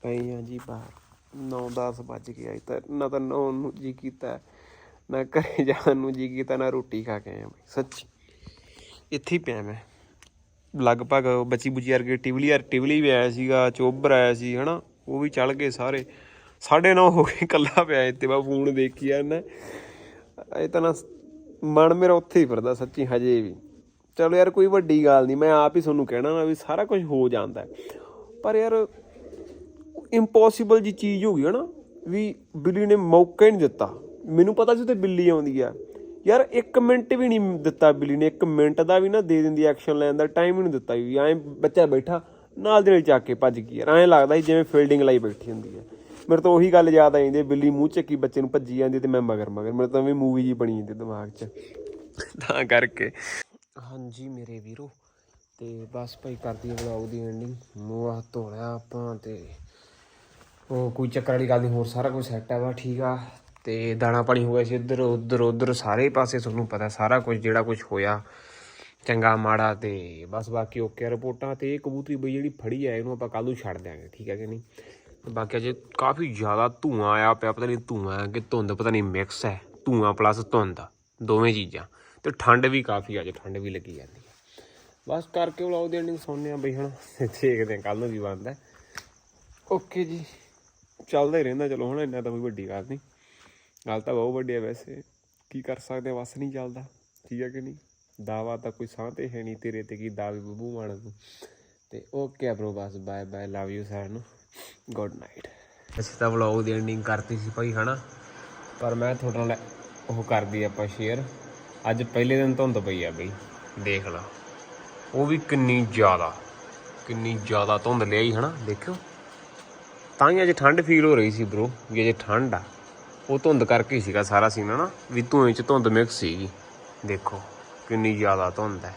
ਪਈ ਆ ਜੀ ਬਾਹਰ। 9-10 ਗਿਆ ਤਾਂ ਨਾ ਤਾਂ ਨਹਾਉਣ ਨੂੰ ਜੀ ਕੀਤਾ, ਨਾ ਘਰੇ ਜਾਣ ਨੂੰ ਜੀ ਕੀਤਾ, ਨਾ ਰੋਟੀ ਖਾ ਕੇ ਆਇਆ ਬਈ। ਸੱਚੀ। ਇੱਥੇ ਪਿਆ ਮੈਂ। ਲਗਭਗ ਬੱਚੀ ਬੁਚੀ ਵਰਗੇ ਟਿਵਲੀ ਟਿਵਲੀ ਵੀ ਆਇਆ ਸੀਗਾ, ਚੋਬਰ ਆਇਆ ਸੀ, ਹਨਾ? ਉਹ ਵੀ ਚੜ ਗਏ ਸਾਰੇ। ਸਾਢੇ ਨੌ ਹੋ ਗਏ ਕੱਲਾ ਪਿਆ ਇੱਥੇ, ਮੈਂ ਫੋਨ ਦੇਖੀ ਆ ਨਾ ਇਹ ਤਾਂ ਨਾ ਮਨ ਮੇਰਾ ਉੱਥੇ ਹੀ ਫਿਰਦਾ ਸੱਚੀ, ਹਜੇ ਵੀ। ਚਲੋ ਯਾਰ, ਕੋਈ ਵੱਡੀ ਗੱਲ ਨਹੀਂ, ਮੈਂ ਆਪ ਹੀ ਤੁਹਾਨੂੰ ਕਹਿਣਾ ਨਾ ਵੀ ਸਾਰਾ ਕੁਝ ਹੋ ਜਾਂਦਾ ਪਰ ਯਾਰ ਇੰਪੋਸੀਬਲ ਜੀ ਚੀਜ਼ ਹੋ ਗਈ ਹੈ ਨਾ, ਵੀ ਬਿੱਲੀ ਨੇ ਮੌਕਾ ਹੀ ਨਹੀਂ ਦਿੱਤਾ। ਮੈਨੂੰ ਪਤਾ ਸੀ ਤੇ ਬਿੱਲੀ ਆਉਂਦੀ ਆ। ਯਾਰ 1 ਮਿੰਟ ਵੀ ਨਹੀਂ ਦਿੱਤਾ ਬਿੱਲੀ ਨੇ 1 ਮਿੰਟ ਦਾ ਵੀ ਨਾ ਦੇ ਦਿੰਦੀ ਐਕਸ਼ਨ ਲੈਣ ਦਾ ਟਾਈਮ ਹੀ ਨਹੀਂ ਦਿੱਤਾ ਵੀ, ਐਂ ਬੱਚਾ ਬੈਠਾ, ਨਾਲ ਦੇ ਨਾਲ ਚੱਕ ਕੇ ਭੱਜ ਗਈ ਯਾਰ। ਐਂ ਲੱਗਦਾ ਸੀ ਜਿਵੇਂ ਫੀਲਡਿੰਗ ਲਈ ਬੈਠੀ ਹੁੰਦੀ ਹੈ। ਮੇਰੇ ਤਾਂ ਉਹੀ ਗੱਲ ਯਾਦ ਆ ਜਾਂਦੀ ਹੈ, ਬਿੱਲੀ ਮੂੰਹ ਚੱਕੀ ਬੱਚੇ ਨੂੰ ਭੱਜੀ ਜਾਂਦੀ ਤੇ ਮੈਂ ਮਗਰ ਮਗਰ। ਮੇਰੇ ਤਾਂ ਵੀ ਮੂਵੀ ਜੀ ਬਣੀ ਜਾਂਦੀ ਦਿਮਾਗ 'ਚ। ਤਾਂ ਕਰਕੇ। ਹਾਂਜੀ ਮੇਰੇ ਵੀਰੋ ਤੇ ਬਸ ਭਾਈ ਕਰਦੀ ਵਲੌਗ ਦੀ ਐਂਡਿੰਗ ਮੂੰਹ ਹੱਥ ਧੋ ਲਿਆ ਆਪਾਂ ਤੇ ਉਹ ਕੋਈ ਚੱਕਰ ਵਾਲੀ ਗੱਲ ਨਹੀਂ ਹੋਰ ਸਾਰਾ ਕੁਝ ਸੈੱਟ ਆ ਵਾ ਠੀਕ ਆ। ਤੇ ਦਾਣਾ ਪਾਣੀ ਹੋ ਗਿਆ ਸੀ ਇੱਧਰ ਉੱਧਰ ਉੱਧਰ ਸਾਰੇ ਪਾਸੇ ਤੁਹਾਨੂੰ ਪਤਾ ਸਾਰਾ ਕੁਝ ਜਿਹੜਾ ਕੁਝ ਹੋਇਆ। ਚੰਗਾ ਮਾੜਾ ਤੇ ਬਸ ਬਾਕੀ ਓਕੇ ਰਿਪੋਰਟਾਂ ਤੇ ਇਹ ਕਬੂਤਰੀ ਬਈ ਜਿਹੜੀ ਫੜੀ ਆ ਇਹਨੂੰ ਆਪਾਂ ਕੱਲ ਨੂੰ ਛੱਡ ਦਿਆਂਗੇ ਠੀਕ ਹੈ ਕਿ ਨਹੀਂ? ਬਾਕੀ ਅਜੇ ਕਾਫੀ ਜ਼ਿਆਦਾ ਧੂਆਂ ਆਇਆ ਪਿਆ, ਪਤਾ ਨਹੀਂ ਧੂਆਂ ਕਿ ਧੁੰਦ, ਪਤਾ ਨਹੀਂ ਮਿਕਸ ਹੈ। ਧੂਆਂ ਪਲੱਸ ਧੁੰਦ, ਦੋਵੇਂ ਚੀਜ਼ਾਂ। ਤੇ ਠੰਡ ਵੀ ਕਾਫੀ ਆ ਜੇ ਠੰਡ ਵੀ ਲੱਗੀ ਜਾਂਦੀ ਹੈ। ਬਸ ਕਰਕੇ ਵਲੌਗ ਦੀ ਐਂਡਿੰਗ ਸੁਣਨੇ ਆ ਬਈ ਹੁਣ ਦੇਖਦੇ ਆ ਕੱਲ ਨੂੰ ਕੀ ਬਣਦਾ ਓਕੇ ਜੀ। ਚੱਲਦਾ ਹੀ ਰਹਿੰਦਾ, ਚਲੋ ਹੁਣ ਇੰਨਾ ਤਾਂ ਕੋਈ ਵੱਡੀ ਗੱਲ ਨਹੀਂ। ਗੱਲ ਤਾਂ ਬਹੁਤ ਵੱਡੀ ਹੈ ਵੈਸੇ। ਕੀ ਕਰ ਸਕਦੇ ਆ ਵਸ ਨਹੀਂ ਚੱਲਦਾ। ਠੀਕ ਹੈ ਕਿ ਨਹੀਂ? ਦਾਵਾ ਤਾਂ ਕੋਈ ਸਾਹ ਤੇ ਹੈ ਨਹੀਂ ਤੇਰੇ ਤੇ, ਕੀ ਦਾਵੇ ਬੱਬੂ ਮਾਣ ਤੂੰ ਤੇ ਓਕੇ ਬ్రో ਬਸ ਬਾਏ ਬਾਏ ਲਵ ਯੂ ਸਾਰਿਆਂ ਨੂੰ। ਗੁੱਡ ਨਾਈਟ ਅਸੀਂ ਤਾਂ ਵਲੌਗ ਦੀ ਐਂਡਿੰਗ ਕਰਤੀ ਸੀ ਭਾਈ, ਹਨਾ? ਪਰ ਮੈਂ ਤੁਹਾਡੇ ਨਾਲ ਉਹ ਕਰਦੀ ਆਪਾਂ ਸ਼ੇਅਰ ਅੱਜ ਪਹਿਲੇ ਦਿਨ ਧੁੰਦ ਪਈ ਆ ਬਈ, ਦੇਖ ਲਾ। ਉਹ ਵੀ ਕਿੰਨੀ ਜ਼ਿਆਦਾ ਕਿੰਨੀ ਜ਼ਿਆਦਾ ਧੁੰਦ ਲਿਆਈ, ਹਨਾ? ਦੇਖਿਓ। ਤਾਂ ਹੀ ਅੱਜ ਠੰਡ ਫੀਲ ਹੋ ਰਹੀ ਸੀ ਬ్రో ਵੀ ਅਜੇ ਠੰਡ ਆ। ਉਹ ਧੁੰਦ ਕਰਕੇ ਹੀ ਸੀਗਾ ਸਾਰਾ ਸੀਨ ਹਨਾ? ਵੀ ਧੂਏ ਚ ਧੁੰਦ ਮਿਕਸ ਸੀਗੀ। ਦੇਖੋ, ਕਿੰਨੀ ਜ਼ਿਆਦਾ ਧੁੰਦ ਹੈ।